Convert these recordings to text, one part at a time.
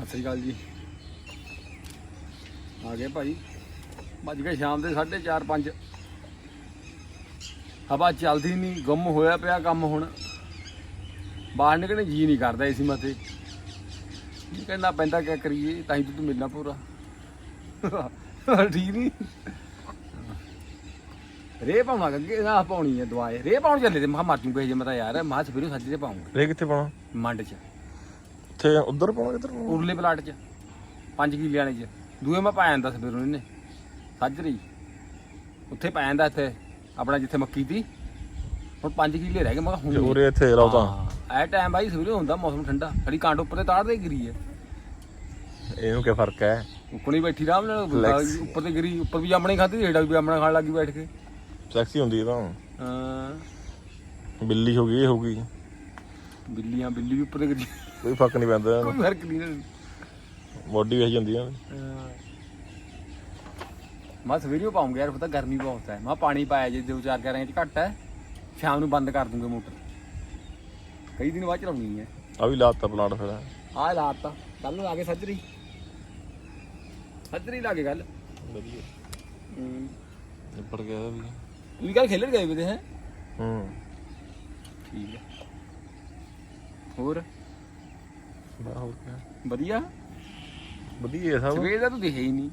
ਸਤਿ ਸ੍ਰੀ ਅਕਾਲ ਜੀ। ਆ ਗਏ ਭਾਈ। ਵੱਜ ਗਏ ਸ਼ਾਮ ਦੇ 4:30 5 ਹਵਾ ਚੱਲਦੀ ਨਹੀਂ ਗੁੰਮ ਹੋਇਆ ਪਿਆ ਕੰਮ ਹੁਣ। ਬਾਹਰ ਨਿਕਲਣੇ ਜੀ ਨਹੀਂ ਕਰਦਾ ਇਸੀ ਮਤੇ ਕੀ ਕਹਿੰਦਾ ਪੈਂਦਾ ਕਿਆ ਕਰੀਏ ਤਾਂ ਹੀ ਤੂੰ ਮਿਲਣਾ ਪੂਰਾ। ਠੀਕ ਨਹੀਂ ਰੇ ਪਾਉਣਾ ਅੱਗੇ ਆ ਪਾਉਣੀ ਹੈ ਦਵਾਈ ਰੇ ਪਾਉਣ ਚੱਲੇ ਤੇ ਮਾ ਮਰ ਜੂਗੇ ਜੇ ਮੈਂ ਤਾਂ ਯਾਰ ਮਾਂ ਸਵੇਰੇ ਸੱਜੇ ਤੇ ਪਾਉਂਗਾ। ਇਹ ਕਿੱਥੇ ਪਾਉਣਾ? ਮੰਡ ਚ। ਇੱਥੇ ਉਧਰ ਪਾਉਣਾ ਕਿੱਧਰ ਪਾਉਣਾ ਉਰਲੇ ਪਲਾਟ ਚ। 5 ਕਿੱਲੇ ਵਾਲੇ ਚ। ਦੂਏ ਮੈਂ ਪਾਇਆ ਜਾਂਦਾ ਸਵੇਰੋਂ ਇਹਨੇ ਸਾਜਰੀ ਉੱਥੇ ਪਾਇਆ ਜਾਂਦਾ ਇੱਥੇ। ਆਪਣਾ ਜਿੱਥੇ ਮੱਕੀ ਦੀ ਹੁਣ 5 ਕਿੱਲੇ ਰਹਿ ਗਏ ਮੈਂ ਕਿਹਾ ਤੇ ਹੁਣ ਉਰੇ ਇੱਥੇ ਰੌਤਾ ਐ ਟਾਈਮ ਬਾਈ ਸਵੇਰੇ ਹੁੰਦਾ ਮੌਸਮ ਠੰਡਾ। ਖੜੀ ਕਾਂਡ ਉੱਪਰ ਤੇ ਤਾੜਦੇ ਗਿਰੀ ਹੈ ਇਹਨੂੰ ਕੀ ਫ਼ਰਕ ਹੈ ਹੀ ਬੈਠੀ ਆਰਾਮ ਨਾਲ Flex. ਉੱਪਰ ਤੇ ਗਿਰੀ ਉੱਪਰ ਵੀ ਜਾਮਣੇ ਖਾਧੀ ਹੇਠਾਂ ਵੀ ਜਾਮਣਾ ਖਾਣ ਲੱਗੀ ਬੈਠ ਕੇ। ਸੈਕਸੀ ਹੁੰਦੀ ਇਹ ਤਾਂ। ਹਾਂ। ਬਿੱਲੀ ਹੋ ਗਈ ਇਹ ਹੋ ਗਈ। ਬਿੱਲੀਆਂ ਬਿੱਲੀ ਵੀ ਉੱਪਰ ਤੇ ਗਿਰੀ। ਕੋਈ ਫ਼ਰਕ ਨਹੀਂ ਪੈਂਦਾ ਕੋਈ ਫ਼ਰਕ ਨਹੀਂ ਨਾ ਬੋਡੀ ਵੇਖ ਜਾਂਦੀ ਆ ਮੈਂ ਸਵੇਰੇ ਹੀ ਪਾਉਂਗਾ ਯਾਰ ਪਤਾ ਗਰਮੀ ਬਹੁਤ ਹੈ। ਮੈਂ ਪਾਣੀ ਪਾਇਆ ਜੇ ਦੋ ਚਾਰ ਕਰਾਂ ਚ ਘੱਟ ਹੈ। ਸ਼ਾਮ ਨੂੰ ਬੰਦ ਕਰ ਦੂੰਗਾ ਮੋਟਰ। ਕਈ ਦਿਨ ਬਾਅਦ ਚਲਾਉਣੀ ਹੈ। ਆ ਵੀ ਲਾਤਾ ਪਲਾਂਟ ਫਿਰ। ਆਹ ਲਾਤਾ। ਕੱਲ ਨੂੰ ਆ ਕੇ ਸੱਜਰੀ। ਸੱਜਰੀ ਲਾ ਕੇ ਗੱਲ ਵਧੀਆ। ਨਿਪੜ ਗਿਆ ਵੀ। ਵੀ ਕੱਲ ਖੇਲਣ ਗਏ ਵੇ ਹੈ? ਹੂੰ। ਠੀਕ ਹੈ। ਹੋਰ? ਬਾ ਹੋ ਗਿਆ। ਵਧੀਆ? ਵਧੀਆ ਸਭ। ਸਵੇਰ ਦਾ ਤੂੰ ਦਿਖਿਆ ਹੀ ਨਹੀਂ।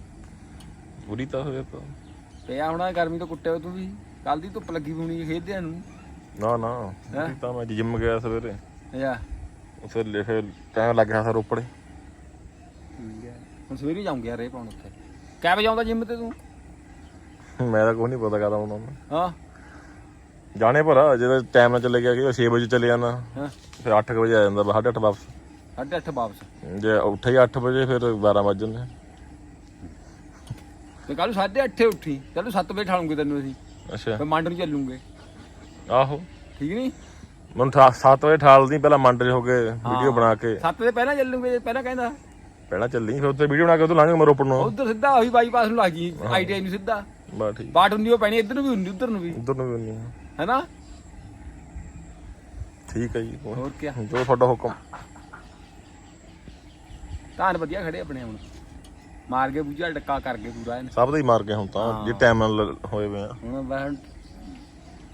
ਬੁਰੀ ਤਾਂ ਹੋਇਆ ਤਾਂ ਪਿਆ ਹੋਣਾ ਗਰਮੀ ਤੋਂ ਕੁੱਟਿਆ ਹੋਇਆ ਤੂੰ ਵੀ। ਕੱਲ ਦੀ ਧੁੱਪ ਲੱਗੀ ਹੋਣੀ ਖੇਡਦਿਆਂ ਨੂੰ। ਨਾ ਨਾ। ਹੈਂ? ਬੁਰੀ ਤਾਂ ਮੈਂ ਜਿੰਮ ਗਿਆ ਸਵੇਰੇ। ਅੱਛਾ। ਉਸੇ ਲੈ ਫਿਰ ਟਾਈਮ ਲੱਗ ਗਿਆ ਸਾ ਰੋਪੜੇ ਠੀਕ ਹੈ। ਹੁਣ ਸਵੇਰੇ ਜਾਉਂਗੇ ਯਾਰ ਇਹ ਪਾਉਣ ਉੱਥੇ। ਕਿਆ ਵਜੇ ਆਉਂਦਾ ਜਿੰਮ ਤੇ ਤੂੰ? ਮੈਂ ਤਾਂ ਕੋਈ ਨਹੀਂ ਪਤਾ ਕਰਦਾ ਉਹਨਾਂ। ਨੂੰ ਹਾਂ। ਜਾਣੇ ਭਰਾ ਜਦੋਂ ਟਾਈਮ ਨਾਲ ਚਲੇ ਗਿਆ ਕਿ 6 ਵਜੇ ਚਲੇ ਜਾਣਾ। ਹਾਂ। ਫਿਰ 8 ਵਜੇ ਆ ਜਾਂਦਾ 8:30 ਵਾਪਸ। ਸਾਢੇ ਅੱਠ ਵਾਪਸ। ਜੇ ਉੱਠੇ ਹੀ 8 ਵਜੇ ਫਿਰ 12 ਵਜ ਜਾਂਦੇ ਤੇ ਕੱਲ ਨੂੰ ਸਾਢੇ ਅੱਠੇ ਉੱਠੀ। ਕੱਲ ਨੂੰ 7 ਵਜੇ ਠਾਲੂਗੇ ਤੈਨੂੰ ਅਸੀਂ। ਅੱਛਾ। ਫਿਰ ਮੰਡ ਨੂੰ ਚੱਲੂਗੇ। ਆਹੋ। ਠੀਕ ਨਹੀਂ? ਮੈਨੂੰ 7 ਵਜੇ ਠਾਲਦੀ ਪਹਿਲਾਂ ਮੰਡੇ ਹੋ ਕੇ ਵੀਡੀਓ ਬਣਾ ਕੇ। 7 ਵਜੇ ਪਹਿਲਾਂ ਚੱਲੂਗੇ ਜੇ ਪਹਿਲਾਂ ਕਹਿੰਦਾ। ਪਹਿਲਾਂ ਚੱਲੀ ਫਿਰ ਉੱਥੇ ਵੀਡੀਓ ਬਣਾ ਕੇ ਉਦੋਂ ਲੰਘ ਮੈਂ ਰੋਪੜ ਨੂੰ। ਉਧਰ ਸਿੱਧਾ ਉਹੀ ਬਾਈਪਾਸ ਨੂੰ ਲੱਗ ਗਈ ਆਈਟੀਆਈ ਨੂੰ ਸਿੱਧਾ। ਬਾ ਠੀਕ। ਬਾਟ ਹੁੰਦੀ ਉਹ ਪੈਣੀ ਇੱਧਰ ਨੂੰ ਵੀ ਹੁੰਦੀ ਉੱਧਰ ਨੂੰ ਵੀ। ਉਧਰ ਨੂੰ ਵੀ ਨਹੀਂ ਹੈਨਾ? ਠੀਕ ਹੈ ਜੀ ਹੋਰ ਕੀ ਜੋ ਤੁਹਾਡਾ ਹੁਕਮ। ਧਾਨ ਵਧੀਆ ਖੜੇ ਆਪਣੇ ਹੁਣ। ਮਾਰ ਕੇ ਬੂਝਾ ਡੱਕਾ ਕਰ ਗਏ ਪੂਰਾ ਇਹਨੇ। ਸਭ ਦਾ ਹੀ ਮਾਰ ਗਏ ਹੁਣ ਤਾਂ ਜੇ ਟਾਈਮ ਨਾਲ ਲ- ਹੋਏ ਵੇ ਆ। ਹੁਣ ਬਹਿਣ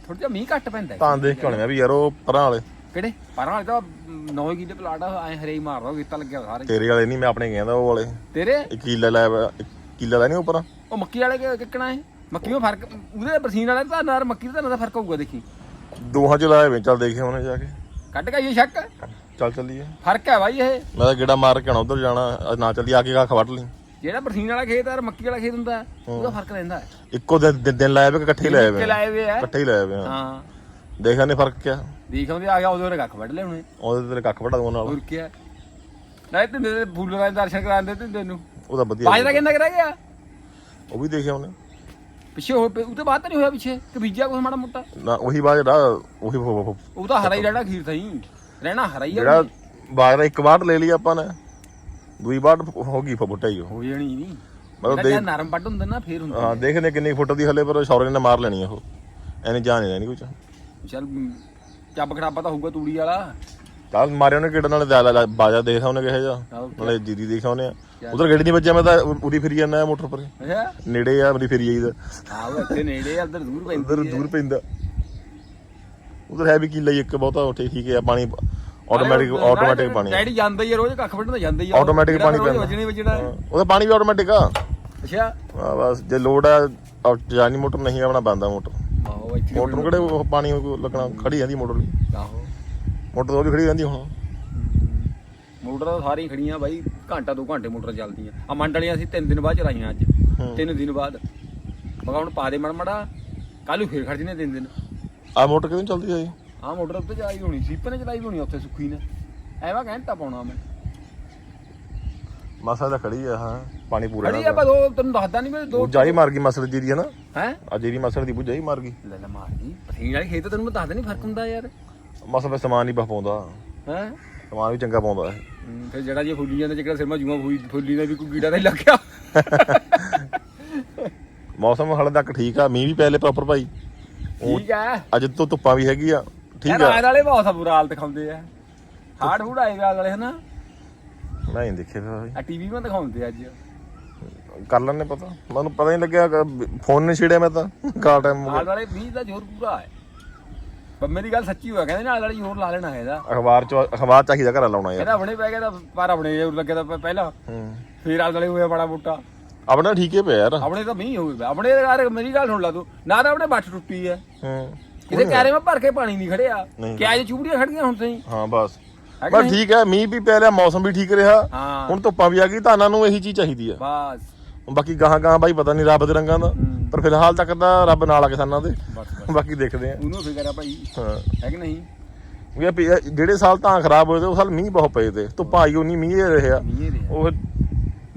ਥੋੜਾ ਜਿਹਾ ਮੀਂਹ ਘੱਟ ਪੈਂਦਾ ਹੈ। ਤਾਂ ਦੇਖ ਕੇ ਆਉਣੇ ਆ ਵੀ ਯਾਰ ਉਹ ਪਰਾਂ ਵਾਲੇ। ਕਿਹੜੇ? ਪਰਾਂ ਵਾਲੇ ਤਾਂ 9 ਕਿਲੇ ਪਲਾਟ ਐ ਹਰੇ ਹੀ ਮਾਰਦਾ ਉਹ ਕੀਤਾ ਲੱਗਿਆ ਸਾਰੇ। ਤੇਰੇ ਵਾਲੇ ਨਹੀਂ ਮੈਂ ਆਪਣੇ ਕਹਿੰਦਾ ਉਹ ਵਾਲੇ। ਤੇਰੇ? ਇੱਕ ਕਿੱਲਾ ਹੋਇਆ, ਇੱਕ ਕਿੱਲਾ ਦਾ ਨਹੀਂ ਉੱਪਰ ਉਹ ਮੱਕੀ ਵਾਲੇ ਕਿ- ਕਿੱਕਣਾ ਹੈ ਮੱਕੀ ਵਿੱਚ ਫ਼ਰਕ ਉਹਦੇ ਬਰਸੀਨ ਵਾਲੇ ਤਾਂ ਨਾਲ ਮੱਕੀ ਦਾ ਤਾਂ ਫ਼ਰਕ ਹੋਊਗਾ ਦੇਖੀ। ਦੋਹਾਂ ਚ ਲਾਇਆ ਵੇ ਚੱਲ ਦੇਖੇ ਉਹਨੇ ਜਾ ਕੇ। ਕੱਢ ਕੇ ਸ਼ੱਕ। ਚੱਲ ਚੱਲੀਏ। ਫ਼ਰਕ ਹੈ ਬਾਈ ਇਹ। ਮੈਂ ਤਾਂ ਗੇੜਾ ਮਾਰ ਕੇ ਆਣਾ ਉਧਰ ਜਾਣਾ ਅੱਜ ਨਾ ਚੱਲੀ ਆ ਕੇ ਕੱਖ ਵੱਢ ਲਈ। ਜਿਹੜਾ ਬਰਸੀਨ ਵਾਲਾ ਖੇਤ ਹੈ ਮੱਕੀ ਵਾਲਾ ਖੇਤ ਹੁੰਦਾ ਉਹਦਾ ਫ਼ਰਕ ਰਹਿੰਦਾ ਹੈ। ਇੱਕੋ ਦਿਨ ਦਿਨ- ਦਿਨ ਲਾਇਆ ਵੇ ਕਿ ਇਕੱਠੇ ਹੀ ਲਾਇਆ ਵੇ। ਲਾਏ ਵੇ ਹੈ ਇਕੱਠੇ ਹੀ ਲਾਇਆ ਵੇ ਹਾਂ। ਹਾਂ। ਦੇਖਿਆ ਨੇ ਫ਼ਰਕ ਕਿਆ। ਦੇਖ ਆਉਂਦੇ ਆ ਗਿਆ ਉਹਦੇ ਉਹਨੇ ਕੱਖ ਵੱਢ ਲਏ ਹੁਣੇ। ਉਹਦੇ ਤੇ ਕੱਖ ਵੱਢਾ ਦੂੰਗਾ ਨਾਲ। ਹੋਰ ਕੀ ਹੈ ਨਹੀਂ ਤੇ ਮੇਰੇ ਫੁੱਲਾਂ ਦੇ ਦਰਸ਼ਨ ਕਰਾਉਂਦੇ ਤੇ ਤੈਨੂੰ ਉਹਦਾ ਵਧੀਆ ਬਾਜ ਦਾ ਕਿੰਨਾ ਕਰਾ ਗਿਆ? ਉਹ ਵੀ ਦੇਖਿਆ ਉਹਨੇ। ਪਿੱਛੇ ਹੋ ਉਹ ਤੋਂ ਬਾਅਦ ਤਾਂ ਨਹੀਂ ਹੋਇਆ ਪਿੱਛੇ। ਕਿ ਬੀਜਿਆ ਕੁਛ ਮਾੜਾ ਮੋਟਾ। ਨਾ ਉਹੀ ਬਾਅਦ ਜਿਹੜਾ ਉਹੀ ਫ- ਫ- ਫ- ਉਹ ਤਾਂ ਹਰਾ ਹੀ ਰਹਿਣਾ ਖੀਰ ਸਹੀ ਰਹਿਣਾ ਹਰਾ ਹੀ ਆ ਜਿਹੜਾ ਇੱਕ ਵਾਰ ਲੈ ਲਈ ਆਪਾਂ ਨੇ ਦੂਈ ਵਾਰ ਹੋ ਗਈ ਫਬੁੱਟਾ ਹੀ ਉਹ। ਹੋ ਜਾਣੀ ਨਹੀਂ ਮਤਲਬ ਮਤਲਬ ਨਰਮ ਪੱਟ ਹੁੰਦੇ ਨਾ ਫੇਰ ਹੁੰਦਾ ਹਾਂ ਦੇਖਦੇ ਕਿੰਨੀ ਫੁੱਟ ਦੀ ਹਲੇ ਪਰ ਸ਼ੌਰੇ ਨੇ ਮਾਰ ਲੈਣੀ ਆ ਉਹ। ਐਨੇ ਜਾਣ ਨਹੀਂ ਕੁਝ ਚੱਲ ਚੱਬ ਖਰਾਬਾ ਤਾਂ ਹੋਊਗਾ ਤੂੜੀ ਵਾਲਾ। ਚੱਲ ਮਾਰਿਆ ਉਹਨੇ ਕਿਹੜਾ ਨਾਲੇ ਜ਼ਿਆਦਾ ਬਾਜਾ ਦੇਖਿਆ ਉਹਨੇ ਕਿਹੋ ਆਹੋ। ਨਾਲੇ ਜੀਰੀ ਦੇਖਿਆ ਉਹਨੇ ਉਧਰ ਗੱਡੀ ਨਹੀਂ ਵੱਜਿਆ ਮੈਂ ਤਾਂ ਉਰੀ ਫਿਰੀ ਜਾਂਦਾ ਮੋਟਰ ਪਰ ਅੱਛਾ ਨੇੜੇ ਆ ਮੇਰੀ ਫਿਰੀ ਆਈਦਾ ਆਹ ਉਹ ਇੱਥੇ ਨੇੜੇ ਆ ਉਧਰ ਦੂਰ ਪੈਂਦੀ ਉਧਰ ਦੂਰ ਪੈਂਦਾ। ਉਧਰ ਹੈ ਵੀ ਕੀ ਲਈ ਇੱਕ ਬਹੁਤਾ ਉੱਥੇ ਠੀਕ ਹੈ ਪਾਣੀ ਆਟੋਮੈਟਿਕ ਆਟੋਮੈਟਿਕ ਪਾਣੀ ਡੈਡੀ ਜਾਂਦਾ ਹੀ ਆ ਰੋਜ਼ ਕੱਖ ਵੱਢਣ ਜਾਂਦਾ ਹੀ ਆ। ਆਟੋਮੈਟਿਕ ਪਾਣੀ ਪੈਂਦਾ। ਵੱਜਣੀ ਵੱਜਣਾ ਹਾਂ, ਉਹਦਾ ਪਾਣੀ ਵੀ ਆਟੋਮੈਟਿਕ ਆ। ਅੱਛਾ। ਆ ਬਸ ਜੇ ਲੋਡ ਆ ਜਾਨੀ ਮੋਟਰ ਨਹੀਂ ਆਪਣਾ ਬੰਦਾ ਮੋਟਰ। ਆਹੋ ਇੱਥੇ ਮੋਟਰ ਨੂੰ ਕਿਹੜੇ ਪਾਣੀ ਲੱਗਣਾ ਖੜੀ ਜਾਂਦੀ ਮੋਟਰ ਲਈ। ਆਹੋ। ਮੋਟਰ ਉਹ ਵੀ ਖੜੀ ਰਹਿੰਦੀ ਹੁਣ। ਮੋਟਰ ਤਾਂ ਸਾਰੀਆਂ ਖੜੀਆਂ ਬਾਈ ਘੰਟਾ ਦੋ ਘੰਟੇ ਮੋਟਰ ਚੱਲਦੀਆਂ। ਆ ਮੰਡ ਵਾਲੀਆਂ ਅਸੀਂ ਤਿੰਨ ਦਿਨ ਬਾਅਦ ਚਲਾਈਆਂ ਅੱਜ। ਤਿੰਨ ਦਿਨ ਬਾਅਦ। ਮੈਂ ਕਿਹਾ ਹੁਣ ਪਾ ਦੇ ਮੜ ਮੜਾ ਕੱਲ ਨੂੰ ਫੇਰ ਖੜ ਜਨੇ ਤਿੰਨ ਦਿਨ। ਆ ਮੋਟਰ ਕਿਦੋਂ ਚੱਲਦੀ ਹੈ ਆਹ ਮੋਟਰ ਉੱਤੇ ਚਲਾਈ ਹੋਣੀ ਸੀਪਰ ਨੇ ਚਲਾਈ ਹੋਣੀ ਉੱਥੇ ਸੁੱਖੀ ਨੇ। ਐਵੇਂ ਘੰਟਾ ਪਾਉਣਾ ਮੈਂ। ਮਸਾ ਤਾਂ ਖੜੀ ਆ ਹਾਂ ਪਾਣੀ ਪੂਰਾ ਖੜੀ ਆਪਾਂ ਦੋ ਤੈਨੂੰ ਦੱਸਦਾ ਨਹੀਂ ਮੈਂ ਦੋ ਜਾਈ ਮਾਰ ਗਈ ਮਸਲ ਜੀ ਦੀ ਹੈ ਨਾ ਹੈ? ਆ ਜਿਹੜੀ ਮਸਲ ਦੀ ਬੁਝਾਈ ਮਾਰ ਗਈ। ਲੈ ਲੈ ਮਾਰ ਗਈ। ਪਸੀਨ ਵਾਲੇ ਖੇਤ ਤੈਨੂੰ ਮੈਂ ਦੱਸਦਾ ਨਹੀਂ ਫ਼ਰਕ ਹੁੰਦਾ ਯਾਰ। ਮਸਲ ਵਿੱਚ ਸਮਾਨ ਹੀ ਬਹ ਪਾਉਂਦਾ। ਹੈ? ਸਮਾਨ ਵੀ ਚੰਗਾ ਪਾਉਂਦਾ। ਹੈ ਫਿਰ ਜਿਹੜਾ ਜੇ ਫੁੱਲੀ ਜਾਂਦਾ ਜਿਹੜਾ ਸਿਰ ਮਾ ਜੂਆ ਫੁੱਲੀ ਫੁੱਲੀ ਦਾ ਵੀ ਕੋਈ ਕੀੜਾ ਨਹੀਂ ਲੱਗਿਆ। ਮੌਸਮ ਹਾਲੇ ਤੱਕ ਠੀਕ ਆ ਮੀਂਹ ਵੀ ਪਹਿਲੇ ਪ੍ਰੋਪਰ ਭਾਈ। ਉਹ ਠੀਕ ਹੈ ਅੱਜ ਤੋਂ ਧੁੱਪਾਂ ਵੀ ਹੈਗੀ ਆ। ਠੀਕ ਯਾਰ ਆ ਆਏ ਵਾਲੇ ਬਹੁਤ ਬੁਰਾ ਹਾਲ ਦਿਖਾਉਂਦੇ ਆ। ਹਾੜ ਹੂੜ ਆਏ ਵਾਲੇ ਵਾਲੇ ਹਨਾ? ਮੈਂ ਨਹੀਂ ਦੇਖਿਆ ਫਿਰ ਆ ਟੀਵੀ ਮੈਂ ਦਿਖਾਉਂਦੇ ਅੱਜ। ਕਰ ਲੈਣੇ ਪਤਾ। ਮੈਨੂੰ ਪਤਾ ਹੀ ਨਹੀਂ ਲੱਗਿਆ ਫੋਨ ਨੇ ਛੇੜਿਆ ਮੈਂ ਤਾਂ। ਕਾ ਟਾਈਮ ਨਾਲ ਵਾਲੇ ਮੀਂਹ ਦਾ ਜ਼ੋਰ ਪੂਰਾ ਹੈ। ਪਰ ਮੇਰੀ ਗੱਲ ਸੱਚੀ ਹੋਇਆ ਕਹਿੰਦੇ ਨਾਲ ਵਾਲੇ ਜ਼ੋਰ ਲਾ ਲੈਣਾ ਇਹਦਾ। ਅਖਬਾਰ ਚ ਅਖਬਾਰ ਚਾਹੀਦਾ ਘਰ ਲਾਉਣਾ ਯਾਰ। ਕਹਿੰਦਾ ਆਪਣੇ ਪੈ ਗਿਆ ਤਾਂ ਪਰ ਆਪਣੇ ਜ਼ੋਰ ਲੱਗੇ ਤਾਂ ਪ- ਪਹਿਲਾਂ। ਹੂੰ। ਫੇਰ ਆਲ ਵਾਲੇ ਹੋਇਆ ਬੜਾ ਮੋਟਾ। ਆਪਣਾ ਠੀਕ ਹੀ ਪਿਆ ਯਾਰ। ਆਪਣੇ ਤਾਂ ਮੀਂਹ ਹੋਵੇ ਆਪਣੇ ਯਾਰ ਮੇਰੀ ਗੱਲ ਸੁਣ ਲਾ ਤੂੰ। ਨਾ ਤਾਂ ਆਪਣੇ ਬੱਟ ਟੁੱਟੀ ਹੈ ਹੂੰ ਕਿਤੇ ਕੈਰੇ ਮੈਂ ਭਰ ਕੇ ਪਾਣੀ ਨਹੀਂ ਖੜਿਆ। ਨਹੀਂ। ਕਿਆ ਜੇ ਚੂੜੀਆਂ ਖੜੀਆਂ ਹੁਣ ਸਹੀ ਹਾਂ ਬਸ। ਹੈ ਕਿ ਬਸ ਨਹੀਂ? ਠੀਕ ਹੈ ਮੀਂਹ ਵੀ ਪੈ ਰਿਹਾ ਮੌਸਮ ਵੀ ਠੀਕ ਰਿਹਾ। ਹਾਂ। ਹੁਣ ਧੁੱਪਾਂ ਵੀ ਆ ਗਈ ਧਾਨਾਂ ਨੂੰ ਇਹੀ ਚੀਜ਼ ਚਾਹੀਦੀ ਆ ਬਸ। ਬਾਕੀ ਗਾਹਾਂ ਗਾਹਾਂ ਬਾਈ ਪਤਾ ਨਹੀਂ ਰੱਬ ਦੇ ਰੰਗਾਂ ਦਾ। ਹੂੰ। ਪਰ ਫਿਲਹਾਲ ਤੱਕ ਤਾਂ ਰੱਬ ਨਾਲ ਆ ਕਿਸਾਨਾਂ ਦੇ। ਬਸ ਬਸ। ਬਾਕੀ ਦੇਖਦੇ ਆ। ਉਹਨੂੰ ਫਿਕਰ ਆ ਭਾਈ। ਹਾਂ। ਹੈ ਕਿ ਨਹੀਂ? ਵੀ ਇਹ ਜਿਹੜੇ ਸਾਲ ਤਾਂ ਖਰਾਬ ਹੋਏ ਤੇ ਉਹ ਸਾਲ ਮੀਂਹ ਬਹੁਤ ਪਏ ਤੇ। ਧੁੱਪਾਂ ਆਈ ਉਹ ਨਹੀਂ ਮੀਂਹ ਰਿਹਾ। ਮੀਂਹ ਰਿਹਾ। ਉਹ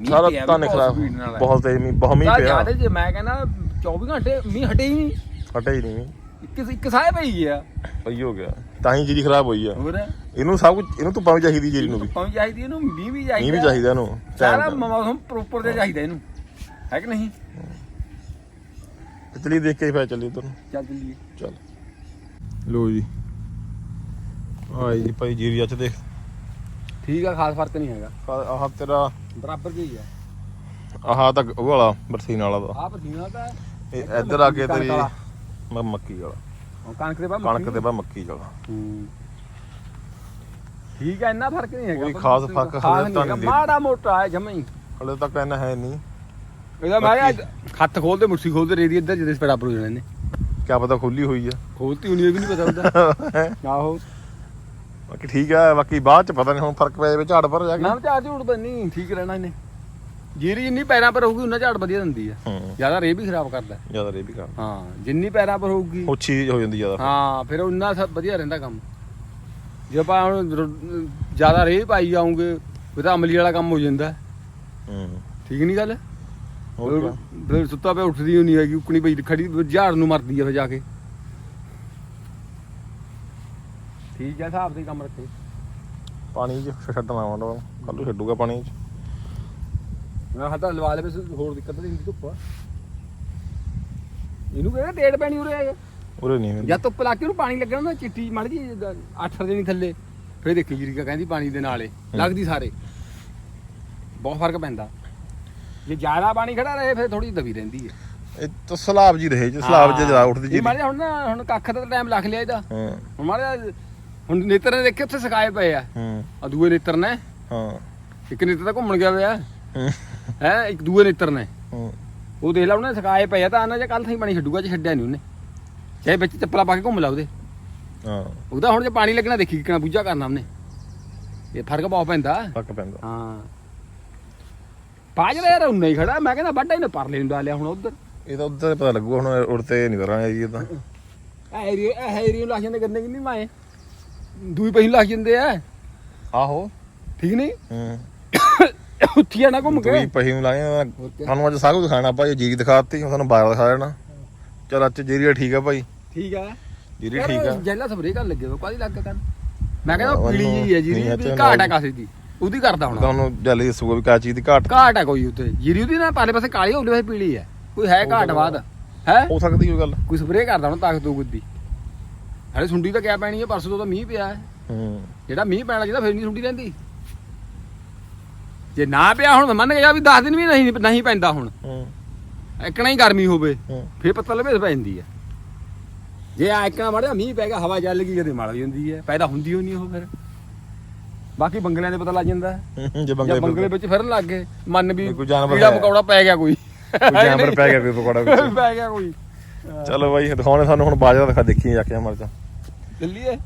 ਸਾਰਾ ਬਹੁਤ ਖਰਾਬ। ਬਹੁਤ ਤੇਜ਼ ਮੀਂਹ ਬਹੁਤ ਮੀਂਹ ਪਿਆ। ਜ਼ਿਆਦਾ ਜੇ ਮੈਂ ਕਹਿੰਦਾ 24 ਘੰਟੇ ਮੀਂਹ ਹਟੇ ਹੀ ਨਹੀਂ। ਹਟੇ ਹੀ ਨਹੀਂ ਇੱਕ ਇੱਕ ਸਾਏ ਪਈ ਗਿਆ ਪਈ ਹੋ ਗਿਆ। ਤਾਂ ਹੀ ਜੀਰੀ ਖਰਾਬ ਹੋਈ ਆ। ਹੋਰ? ਇਹਨੂੰ ਸਭ ਕੁਝ ਇਹਨੂੰ ਧੁੱਪਾਂ ਵੀ ਚਾਹੀਦੀ ਜੀਰੀ ਨੂੰ ਵੀ। ਧੁੱਪਾਂ ਵੀ ਚਾਹੀਦੀ ਇਹਨੂੰ ਮੀਂਹ ਵੀ ਚਾਹੀਦਾ। ਮੀਂਹ ਵੀ ਚਾਹੀਦਾ ਇਹਨੂੰ ਸਾਰਾ ਮੌਸਮ ਪ੍ਰੋਪਰ ਤੇ ਚਾਹੀਦਾ ਇਹਨੂੰ। ਹੈ ਕਿ ਨਹੀਂ? ਚਲੀ ਦੇਖ ਕੇ ਫੇਰ ਚੱਲੀ ਤੈਨੂੰ ਚੱਲ ਚੱਲੀਏ। ਚੱਲ। ਲੋ ਜੀ। ਆਈ ਜੀ ਭਾਈ ਜੀਰੀ ਅੱਜ ਦੇਖ। ਠੀਕ ਆ ਖਾਸ ਫ਼ਰਕ ਨਹੀਂ ਹੈਗਾ। ਆਹ ਤੇਰਾ ਬਰਾਬਰ ਜਿਹੀ ਆ। ਆਹ ਤਾਂ ਉਹ ਵਾਲਾ ਬਰਸੀਨ ਵਾਲਾ ਦਾ ਆਹ ਪਸੀਨਾ ਤਾਂ ਇਹ ਇੱਧਰ ਆ ਕੇ ਤੇਰੀ। ਮ- ਮੱਕੀ ਵਾਲਾ। ਉਹ ਕਣਕ ਦੇ ਬਾਅਦ ਕਣਕ ਦੇ ਬਾਅਦ ਮੱਕੀ ਵਾਲਾ। ਹੂੰ। ਠੀਕ ਆ ਇੰਨਾ ਫ਼ਰਕ ਨਹੀਂ ਹੈਗਾ। ਕੋਈ ਖਾਸ ਫ਼ਰਕ ਖਾਸ ਹਲੇ ਨਹੀਂ ਤਾਂ ਹੈਗਾ, ਨਹੀਂ ਮਾੜਾ ਮੋਟਾ ਹੈ ਜਮਾ ਹੀ। ਹਲੇ ਤੱਕ ਇੰਨਾ ਹੈ ਨਹੀਂ। ਇਹਦਾ ਮੈਂ ਕਿਹਾ ਖੱਤ ਖੋਲਦੇ ਮੁੱਠੀ ਖੋਲਦੇ ਰੇਦੀ ਇੱਧਰ ਜਿਹਦੇ ਬਰਾਬਰ ਹੋ ਜਾਣੇ ਨੇ ਕਿਆ ਪਤਾ ਖੁੱਲੀ ਹੋਈ ਆ। ਖੋਲਤੀ ਹੋਣੀ ਇਹ ਵੀ ਨਹੀਂ ਪਤਾ ਹੁੰਦਾ। ਆਹੋ। ਬਾਕੀ ਠੀਕ ਆ ਬਾਕੀ ਬਾਅਦ ਚ ਪਤਾ ਨਹੀਂ ਹੁਣ ਫ਼ਰਕ ਪੈ ਜਾਵੇ ਝਾੜ ਪਰ ਜਾ ਕੇ। ਨਾ ਝਾੜ ਝੂੜ ਬੰਨੀ ਠੀਕ ਰਹਿਣਾ ਇਹਨੇ। ਜੀਰੀ ਜਿੰਨੀ ਪੈਰਾਂ ਪਰ ਹੋਊਗੀ ਉਹਨਾਂ ਝਾੜ ਵਧੀਆ ਦਿੰਦੀ ਆ। ਹੂੰ। ਜ਼ਿਆਦਾ ਰੇ ਵੀ ਖਰਾਬ ਕਰਦਾ ਜ਼ਿਆਦਾ ਰੇ ਵੀ ਕਰ ਹਾਂ ਜਿੰਨੀ ਪੈਰਾਂ ਪਰ ਹੋਊਗੀ। ਉੱਚੀ ਹੋ ਜਾਂਦੀ ਜ਼ਿਆਦਾ। ਹਾਂ ਫਿਰ ਉਹਨਾਂ ਸਭ ਵਧੀਆ ਰਹਿੰਦਾ ਕੰਮ। ਜੇ ਆਪਾਂ ਹੁਣ ਜ਼ਿਆਦਾ ਰੇ ਪਾਈ ਜਾਉਂਗੇ ਉਹ ਤਾਂ ਅਮਲੀ ਵਾਲਾ ਕੰਮ ਹੋ ਜਾਂਦਾ। ਹੂੰ। ਠੀਕ ਨਹੀਂ ਗੱਲ? ਹੋਰ? ਫਿਰ ਸੁੱਤਾ ਪਿਆ ਉੱਠਦੀ ਨਹੀਂ ਹੈਗੀ ਉਕਣੀ ਪਈ ਖੜੀ ਝਾੜ ਨੂੰ ਮਰਦੀ ਆ ਫਿਰ ਜਾ ਕੇ। ਠੀਕ ਹੈ ਹਿਸਾਬ ਦੇ ਕੰਮ ਰੱਖੇ। ਪਾਣੀ ਚ ਛੱਡਣਾ ਆਉਂਦਾ ਕੱਲੂ ਛੱਡੂਗਾ ਪਾਣੀ ਚ। ਮੈਂ ਹੱਥਾਂ ਲਵਾ ਲੈ ਬਸ ਹੋਰ ਦਿੱਕਤ ਨਹੀਂ ਹੁੰਦੀ ਧੁੱਪ ਇਹਨੂੰ ਕਿਹੜਾ ਡੇਢ ਪੈਣੀ ਉਰੇ ਆਏ ਉਰੇ ਨਹੀਂ। ਜਦ ਧੁੱਪ ਲੱਗ ਕੇ ਉਹਨੂੰ ਪਾਣੀ ਲੱਗਣਾ ਨਾ ਚਿੱਟੀ ਮੜ ਜੀ 8 ਦਿਨ ਥੱਲੇ। ਫਿਰ ਦੇਖੀ ਜੀਰੀਕਾ ਕਹਿੰਦੀ ਪਾਣੀ ਦੇ ਨਾਲੇ ਲੱਗਦੀ ਸਾਰੇ। ਬਹੁਤ ਫ਼ਰਕ ਪੈਂਦਾ। ਜੇ ਜ਼ਿਆਦਾ ਪਾਣੀ ਖੜਾ ਰਹੇ ਫਿਰ ਥੋੜੀ ਦਬੀ ਰਹਿੰਦੀ ਹੈ। ਇਹ ਤਾਂ ਸਲਾਬ ਜੀ ਰਹੇ ਜੀ ਸਲਾਬ ਚ ਜ਼ਿਆਦਾ ਉੱਠਦੀ ਜੀ ਮਾੜੇ ਹੁਣ ਨਾ ਹੁਣ ਕੱਖ ਦਾ ਟਾਈਮ ਲੱਖ ਲਿਆ ਇਹਦਾ। ਹਾਂ। ਹੁਣ ਮਾੜੇ ਹੁਣ ਨੇਤਰ ਨੇ ਦੇਖੇ ਉੱਥੇ ਸਕਾਏ ਪਏ ਆ। ਹੂੰ। ਆ ਦੂਏ ਨੇਤਰ ਨੇ। ਹਾਂ। ਇੱਕ ਨੇਤਰ ਤਾਂ ਘੁੰਮਣ ਗਿਆ ਹੋਇਆ। ਹੂੰ, ਇੱਕ ਦੂਏ ਨੇਤਰ ਨੇ। ਹੂੰ। ਉਹ ਦੇਖ ਲਾ ਉਹਨੇ ਸਕਾਏ ਪਏ ਆ ਤਾਂ ਆਨਾ ਜੇ ਕੱਲ ਥਾਈ ਪਾਣੀ ਛੱਡੂਗਾ ਜੇ ਛੱਡਿਆ ਨਹੀਂ ਉਹਨੇ। ਚਾਹੇ ਵਿੱਚ ਚੱਪਲਾ ਪਾ ਕੇ ਘੁੰਮ ਲਾ ਉਹਦੇ। ਹਾਂ। ਉਹਦਾ ਹੁਣ ਜੇ ਪਾਣੀ ਲੱਗਣਾ ਦੇਖੀ ਕਿੰਨਾ ਬੂਝਾ ਕਰਨਾ ਉਹਨੇ। ਇਹ ਫ਼ਰਕ ਬਹੁਤ ਪੈਂਦਾ। ਫ਼ਰਕ ਪੈਂਦਾ। ਹਾਂ। ਪਾਜਰਾ ਯਾਰ ਉਨਾ ਹੀ ਖੜਾ। ਮੈਂ ਕਹਿੰਦਾ ਵੱਡਾ ਇਹਨੇ ਪਰਲੇ ਨੂੰ ਡਾਲਿਆ ਹੁਣ ਉਧਰ। ਇਹ ਤਾਂ ਉਧਰ ਪਤਾ ਲੱਗੂਗਾ ਹੁਣ ਉੜਤੇ ਨਹੀਂ ਕਰਾਂਗੇ ਜੀ ਇਹ ਤਾਂ। ਇਹ ਏਰੀਆ ਇਹ ਏਰੀਆ ਜਾਂਦੇ ਗੰਨੇ ਕਿ ਨਹੀਂ ਮਾਏ। ਦੂਈ ਪਹੀ ਲੱਗ ਜਾਂਦੇ ਆ। ਆਹੋ। ਠੀਕ ਨਹੀਂ? ਹੂੰ। ਉੱਥੀਆਂ ਨਾ ਘੁੰਮ ਕੇ। ਪਹੀ ਨੂੰ ਲਾਏ। ਸਾਨੂੰ ਅੱਜ ਸਾਗ ਦਿਖਾਣਾ ਭਾਈ ਜੀਰੀ ਦਿਖਾਤੀ ਹੁਣ ਸਾਨੂੰ ਬਾਹਰ ਦਿਖਾ ਦੇਣਾ। ਚਲ ਅੱਜ ਜੀਰੀ ਠੀਕ ਆ ਭਾਈ। ਠੀਕ ਆ। ਜੀਰੀ ਠੀਕ ਆ। ਜੈਲਾ ਸਪਰੇ ਕਰਨ ਲੱਗੇ ਵਾ ਕਾਦੀ ਲੱਗ ਕਰਨ? ਮੈਂ ਕਹਿੰਦਾ ਪੀਲੀ ਜੀ ਹੈ ਜੀਰੀ ਨਹੀਂ, ਘਾਟ ਆ ਕਾਸੇ ਦੀ ਉਹਦੀ ਕਰਦਾ ਹੁਣ। ਤੁਹਾਨੂੰ ਜਲਦੀ ਦੱਸੂਗਾ ਵੀ ਕਾ ਚੀਜ਼ ਦੀ ਘਾਟ। ਘਾਟ ਆ ਕੋਈ ਉੱਤੇ ਜੀਰੀ ਉਹਦੀ ਨਾ ਪਾਲੇ ਪਾਸੇ ਕਾਲੀ ਹੋਲੇ ਪਾਸੇ ਪੀਲੀ ਹੈ ਕੋਈ ਹੈ ਘਾਟ ਬਾਦ ਹੈ? ਹੋ ਸਕਦੀ ਉਹ ਗੱਲ। ਕੋਈ ਸਪਰੇ ਕਰਦਾ ਹੁਣ ਤਾਕਤ ਉਹ ਦੀ। ਹਲੇ ਸੁੰਡੀ ਤਾਂ ਕਿਆ ਪੈਣੀ ਹੈ? ਪਰਸੋਂ ਤੋਂ ਤਾਂ ਮੀਂਹ ਪਿਆ ਹੈ। ਹੂੰ। ਜਿਹੜਾ ਮੀਂਹ ਪੈਣਾ ਜਿਹਦਾ ਫਿਰ ਨਹੀਂ ਸੁੰਡੀ ਰਹਿੰਦੀ। ਜੇ ਨਾ ਪਿਆ ਹੁਣ ਮੰਨ ਗਿਆ ਵੀ 10 ਦਿਨ ਵੀ ਨਹੀਂ ਨਹੀਂ ਪੈਂਦਾ ਹੁਣ। ਹੂੰ। ਇੱਕਣਾ ਹੀ ਗਰਮੀ ਹੋਵੇ ਹੂੰ। ਫੇਰ ਪੱਤਾ ਲਵੇ ਪੈ ਜਾਂਦੀ ਹੈ। ਜੇ ਆ ਇੱਕਣਾ ਮੜਿਆ ਮੀਂਹ ਪੈ ਗਿਆ ਹਵਾ ਚੱਲ ਗਈ ਮਲ ਵੀ ਜਾਂਦੀ ਹੈ। ਪੈਦਾ ਹੁੰਦੀ ਹੋ ਨਹੀਂ ਉਹ ਫਿਰ। ਬਾਕੀ ਬੰਗਲਿਆਂ ਦੇ ਪਤਾ ਲੱਗ ਜਾਂਦਾ। ਹੈ। ਜੇ ਜਾਂ ਬੰਗਲੇ ਬੰਗਲੇ ਵਿੱਚ ਫਿਰਨ ਲੱਗ ਗਏ। ਮਨ ਵੀ ਕੋਈ ਜਾਨਵਰ ਕੀੜਾ ਹੈ। ਮਕੌੜਾ ਪੈ ਗਿਆ ਕੋਈ। ਕੋਈ ਜਾਨਵਰ ਪੈ ਗਿਆ ਕੋਈ ਪਕੌੜਾ ਵਿੱਚ। ਪੈ ਗਿਆ ਕੋਈ। ਚਲੋ ਬਾਈ ਦਿਖਾਉਣੇ ਸਾਨੂੰ ਹੁਣ ਬਾਜਰਾ ਦਿਖਾ ਦੇਖੀ ਜਾ ਕੇ ਮਰ ਜਾ ਚੱਲੀਏ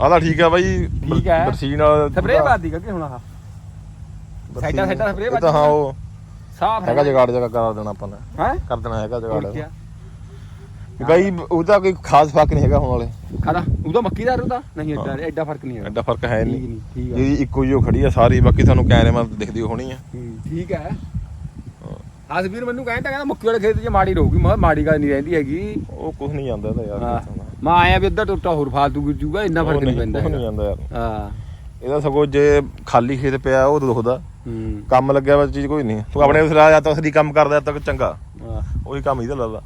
ਆਹ ਤਾਂ ਠੀਕ ਆ ਬਾਈ ਠੀਕ ਆ। ਬਰਸੀਨ ਨਾਲ ਸਪਰੇ ਬਾਦੀ ਕਰਕੇ ਹੁਣ ਆਹ। ਸਾਈਡਾਂ- ਸਾਈਡਾਂ spray ਇਹ ਤਾਂ ਹਾਂ ਉਹ ਸਾਫ਼ ਹੈਗਾ ਜਗਾੜ ਜਗਾ ਕਰ ਦੇਣਾ ਆਪਾਂ ਨੇ। ਹੈ? ਕਰ ਦੇਣਾ ਹੈਗਾ ਜਗਾੜ। ਹੋਰ ਕੀ ਵੀ ਬਾਈ ਉਹਦਾ ਕੋਈ ਖਾਸ ਫ਼ਰਕ ਨਹੀਂ ਹੈਗਾ ਹੁਣ ਵਾਲੇ। ਖਾਦਾ? ਉਹਦਾ ਮੱਕੀ ਦਾ ਉਹਦਾ ਨਹੀਂ ਐਡਾ ਐਡਾ ਫ਼ਰਕ ਨਹੀਂ ਹੈਗਾ। ਐਡਾ ਫ਼ਰਕ ਹੈ ਠੀਕ ਨਹੀਂ ਨਹੀਂ ਠੀਕ ਹੈ। ਇੱਕੋ ਜਿਹੀ ਉਹ ਖੜੀ ਆ ਸਾਰੀ ਬਾਕੀ ਤੁਹਾਨੂੰ ਕੈਮਰੇ ਮਾ ਦਿਖਦੀ ਹੋਣੀ ਆ। ਹੂੰ, ਠੀਕ ਹੈ। ਹਸਬੀਰ ਮੈਨੂੰ ਕਹਿੰਦਾ ਕਹਿੰਦਾ ਮੱਕੀ ਵਾਲੇ ਖੇਤ 'ਚ ਮਾੜੀ ਰਹੂਗੀ ਮੈਂ ਕਿਹਾ ਮਾੜੀ ਗੱਲ ਨਹੀਂ ਰਹਿੰਦੀ ਹੈਗੀ। ਉਹ ਕੁਝ ਨਹੀਂ ਜਾਂਦਾ ਇਹਦਾ ਯਾਰ ਹਾਂ। ਕਿੱਥੋਂ ਦਾ। ਮੈਂ ਆਇਆ ਵੀ ਅੱਧਾ ਟੁੱਟਾ ਹੋਰ ਫਾਲਤੂ ਗਿਰਜੂਗਾ ਇੰਨਾ ਫ਼ਰਕ ਨਹੀਂ ਪੈਂਦਾ ਕੁਛ ਨਹੀਂ ਹੈਗਾ। ਜਾਂਦਾ ਯਾਰ। ਹਾਂ। ਇਹਦਾ ਸਗੋਂ ਜੇ ਖਾਲੀ ਖੇਤ ਪਿਆ ਉਹ ਦੁਖਦਾ। ਹੂੰ। ਕੰਮ ਲੱਗਿਆ ਵਾ ਚੀਜ਼ ਕੋਈ ਨਹੀਂ। ਤੂੰ ਆਪਣੇ ਸਿਰਾ ਜਾਂ ਤਾਂ ਕੰਮ ਕਰਦਾ ਤੱਕ ਚੰਗਾ। ਹਾਂ। ਉਹੀ ਕੰਮ ਇਹਦਾ ਲੱਲਾ।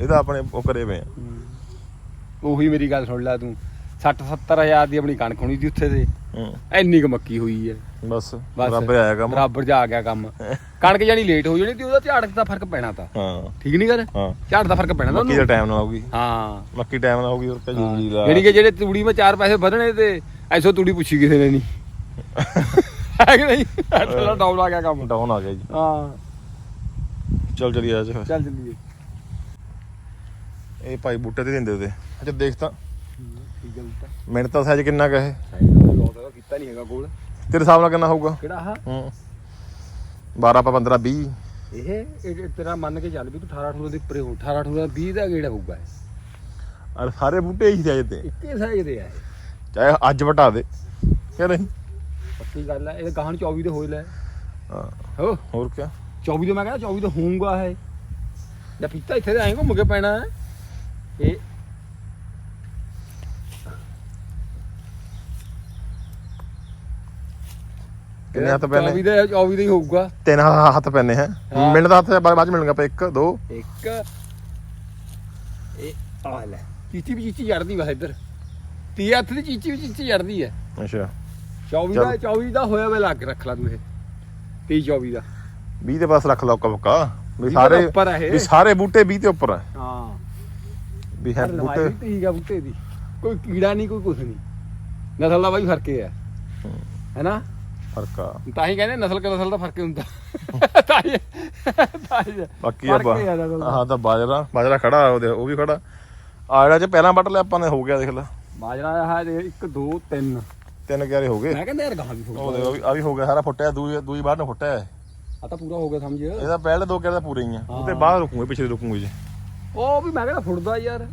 ਇਹਦਾ ਆਪਣੇ ਉਹ ਕਰੇ ਆ। ਉਹੀ ਮੇਰੀ ਗੱਲ ਸੁਣ ਲੈ ਤੂੰ। 60 70 ਹਜ਼ਾਰ ਦੀ ਆਪਣੀ ਕਣਕ ਹੋਣੀ ਸੀ ਉੱਥੇ ਤੇ। ਹੂੰ। ਐਨੀ ਕੁ ਮੱਕੀ ਹੋਈ ਹੈ। ਬਸ ਬਸ। ਰੱਬ ਆਇਆ ਕੰਮ। ਬਰਾਬਰ ਜਾ ਗਿਆ ਕੰਮ। ਕਣਕ ਜਾਨੀ ਲੇਟ ਹੋ ਜਾਣੀ ਤੇ ਉਹਦਾ ਝਾੜ ਦਾ ਫ਼ਰਕ ਪੈਣਾ ਤਾਂ। ਹਾਂ। ਠੀਕ ਨਹੀਂ ਹਾਂ। ਝਾੜ ਦਾ ਫ਼ਰਕ ਪੈਣਾ ਤਾਂ ਮੱਕੀ ਦਾ ਟਾਈਮ ਨਾਲ ਆਊਗੀ। ਹਾਂ। ਮੱਕੀ ਟਾਈਮ ਨਾਲ ਆਊਗੀ ਹੋਰ ਕਾ ਜੀ ਦਾ ਯਾਨੀ ਕਿ ਜਿਹੜੇ ਤੂੜੀ ਮੈਂ ਚਾਰ ਪੈਸੇ ਵਧਣੇ ਤੇ ਐਸੋ ਤੂੜੀ ਪੁੱਛੀ ਕਿਸੇ ਨੇ ਨਹੀਂ ਹੈ ਕਿ ਨਹੀਂ? ਥੱਲੇ ਡਾਊਨ ਆ ਗਿਆ ਕੰਮ। ਡਾਊਨ ਆ ਗਿਆ ਜੀ। ਹਾਂ। ਚੱਲ ਚਲੀ ਆ ਜਾ ਚੱਲ ਚੱਲੀਏ। ਇਹ ਭਾਈ ਬੂਟੇ ਤੇ ਦਿੰਦੇ ਤੇ ਅੱਛਾ ਦੇਖ ਤਾਂ। ਠੀਕ ਹੈ ਬੁੱਟਾ। ਮਿੰਟ ਤਾਂ ਸਾਈਜ਼ ਕਿੰਨਾ ਕਹੇ ਸਾਈਜ਼ ਤਾਂ ਹੈਗਾ ਕੀਤਾ ਨਹੀਂ ਹੈਗਾ ਕੋਲ ਤੇਰੇ ਹਿਸਾਬ ਨਾਲ ਕਿੰਨਾ ਹੋਊਗਾ? ਕਿਹੜਾ ਆ ਹੂੰ। 12 ਪਾ 15 20 ਇਹ ਇਹ ਤੇਰਾ ਮੰਨ ਕੇ ਚੱਲ ਵੀ ਤੂੰ 18 18 ਦੇ ਉੱਪਰੇ ਹੋ 18 18 20 ਦਾ ਗੇੜਾ ਹੋਊਗਾ ਇਹ। ਅਰੇ ਸਾਰੇ ਬੂਟੇ ਹੀ ਸਾਈਜ਼ ਤੇ ਇੱਕੇ ਸਾਈਜ਼ ਦੇ ਆ ਇਹ। ਚਾਹੇ ਅੱਜ ਵਟਾ ਦੇ ਕਿ ਨਹੀਂ? ਪੱਕੀ ਗੱਲ ਹੈ ਇਹ ਗਾਹਣ 24 ਦੇ ਹੋਏ ਲੈ। ਹਾਂ। ਹੋ। ਹੋਰ ਕੀ 24 ਦੇ ਮੈਂ ਕਹਿੰਦਾ 24 ਦੇ ਹੋਊਗਾ ਇਹ। ਜਾਂ ਪੀਤਾ ਇੱਥੇ ਦੇ ਆਏ ਘੁੰਮ ਕੇ ਪੈਣਾ। ਹੈ। ਇਹ ਕਿੰਨੇ ਹੱਥ ਪੈਣੇ? 24 ਦੇ 24 ਦੇ ਹੀ ਹੋਊਗਾ। ਤਿੰਨ ਹੱਥ ਪੈਣੇ ਹੈ। ਹਾਂ। ਦਾ ਹੱਥ ਬਾਅਦ ਚ ਮਿਲਣਗਾ ਪਾ 1 2 ਇੱਕ ਇਹ ਆ ਲੈ ਚੀਚੀ ਵੀ ਚੀਚੀ ਜੜਦੀ ਵਾ ਇੱਧਰ। ਤੀ ਹੱਥ ਦੀ ਚੀਚੀ ਵੀ ਚੀਚੀ ਜੜਦੀ ਹੈ। ਅੱਛਾ। 24 ਦਾ 24 ਦਾ ਹੋਇਆ ਵੇ ਲੱਗ ਰੱਖ ਲਾ ਤੂੰ ਇਹ। 23 24 ਦਾ। 20 ਦੇ ਪਾਸ ਰੱਖ ਲਾ ਉੱਕਾ ਪੱਕਾ ਵੀ ਵੀਹ ਸਾਰੇ ਉੱਪਰ ਆ ਇਹ। ਵੀ ਸਾਰੇ ਬੂਟੇ 20 ਦੇ ਉੱਪਰ ਆ। ਹਾਂ। ਵੀ ਹੈ ਬੂਟੇ। ਠੀਕ ਆ ਬੂਟੇ ਦੀ। ਕੋਈ ਕੀੜਾ ਨਹੀਂ ਕੋਈ ਕੁਛ ਨਹੀਂ। ਨਸਲ ਦਾ ਬਾਈ ਫ਼ਰਕ ਹੈ। ਹੈਨਾ ਫ਼ਰਕ ਆ। ਤਾਂ ਹੀ ਕਹਿੰਦੇ ਨਸਲ ਕੇ ਨਸਲ ਦਾ ਫ਼ਰਕ ਹੀ ਹੁੰਦਾ। ਤਾਂ ਹੀ ਤਾਂ ਹੀ ਬਾਕੀ ਆ ਦਾ। ਆਹ ਤਾਂ ਬਾਜਰਾ ਬਾਜਰਾ ਖੜਾ ਉਹਦੇ ਉਹ ਵੀ ਖੜਾ। ਆ ਜਿਹੜਾ ਚ ਪਹਿਲਾਂ ਵੱਟ ਲਿਆ ਆਪਾਂ ਨੇ ਹੋ ਗਿਆ ਦੇਖ ਲੈ। ਬਾਜਰਾ ਆ 1 2 3 ਤਿੰਨ। ਕਿਆਰੇ ਹੋ ਗਏ। ਮੈਂ ਕਹਿੰਦਾ ਯਾਰ ਗਾਹਾਂ ਵੀ ਉਹ ਫੁੱਟ ਦੇ ਉਹ ਵੀ ਆ ਵੀ ਹੋ ਗਿਆ ਸਾਰਾ ਫੁੱਟਿਆ ਦੂਈ ਦੂਈ ਬਾਹਰ ਨੂੰ ਫੁੱਟਿਆ ਹੈ। ਆ ਤਾਂ ਪੂਰਾ ਹੋ ਗਿਆ ਸਮਝ? ਇਹਦਾ ਪਹਿਲੇ ਦੋ ਕਿਆਰੇ ਤਾਂ ਪੂਰੇ ਹੀ ਆ। ਉਹਦੇ ਹਾਂ। ਬਾਹਰ ਰੁਕੂਗੇ ਪਿਛਲੇ ਰੁਕੂਗੇ ਜੀ। ਉਹ ਵੀ ਮੈਂ ਕਹਿੰਦਾ ਫੁੱਟਦਾ ਯਾਰ।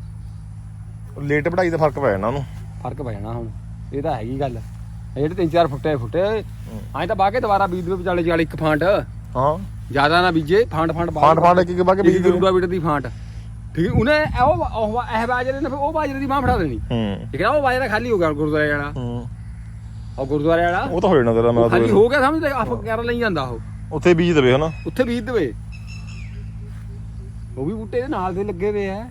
ਲੇਟ ਪੜਾਈ ਦਾ ਫ਼ਰਕ ਪੈ ਜਾਣਾ ਉਹਨੂੰ। ਫ਼ਰਕ ਪੈ ਜਾਣਾ ਹੁਣ। ਇਹ ਤਾਂ ਹੈਗੀ ਗੱਲ। ਜਿਹੜੇ ਤਿੰਨ ਚਾਰ ਫੁੱਟੇ ਫੁੱਟੇ ਐਂ ਤਾਂ ਬਾਕੇ ਦੁਬਾਰਾ ਬੀਜ ਦੇ ਵਿਚਾਲੇ ਚਾਲੇ ਇੱਕ ਫਾਂਟ। ਹਾਂ। ਜ਼ਿਆਦਾ ਨਾ ਬੀਜੇ ਫਾਂਟ ਫਾਂਟ ਫਾਂਟ ਫਾਂਟ ਇੱਕ ਇੱਕ ਬਾਕੀ ਬੀਜ ਦੇ ਦੂਰਾ ਬੀਟ ਦੀ ਫਾਂਟ। ਠੀਕ ਉਹਨੇ ਉਹ ਉਹ ਇਹ ਬਾਜਰੇ ਨੇ ਫਿਰ ਉਹ ਬਾਜਰੇ ਦੀ ਬਾਹ ਫੜਾ ਦੇਣੀ। ਹੂੰ। ਠੀਕ ਹੈ ਉਹ ਬਾਜਰਾ ਖਾਲੀ ਹੋ ਗਿਆ ਗੁਰਦੁਆਰੇ ਵਾਲਾ। ਹੂੰ। ਉਹ ਗੁਰਦੁਆਰੇ ਵਾਲਾ। ਉਹ ਤਾਂ ਹੋ ਜਾਣਾ ਤੇਰਾ ਉਹ ਮੈਂ ਖਾਲੀ ਹੋ ਗਿਆ ਸਮਝਦੇ ਆਪ ਕਰ ਲਈ ਜਾਂਦਾ ਉਹ। ਉੱਥੇ ਬੀਜ ਦੇਵੇ ਹਨਾ? ਉੱਥੇ ਬੀਜ ਦੇਵੇ। ਉਹ ਵੀ ਬੂਟੇ ਦੇ ਨਾਲ ਦੇ ਲੱਗੇ ਹੋਏ ਆ।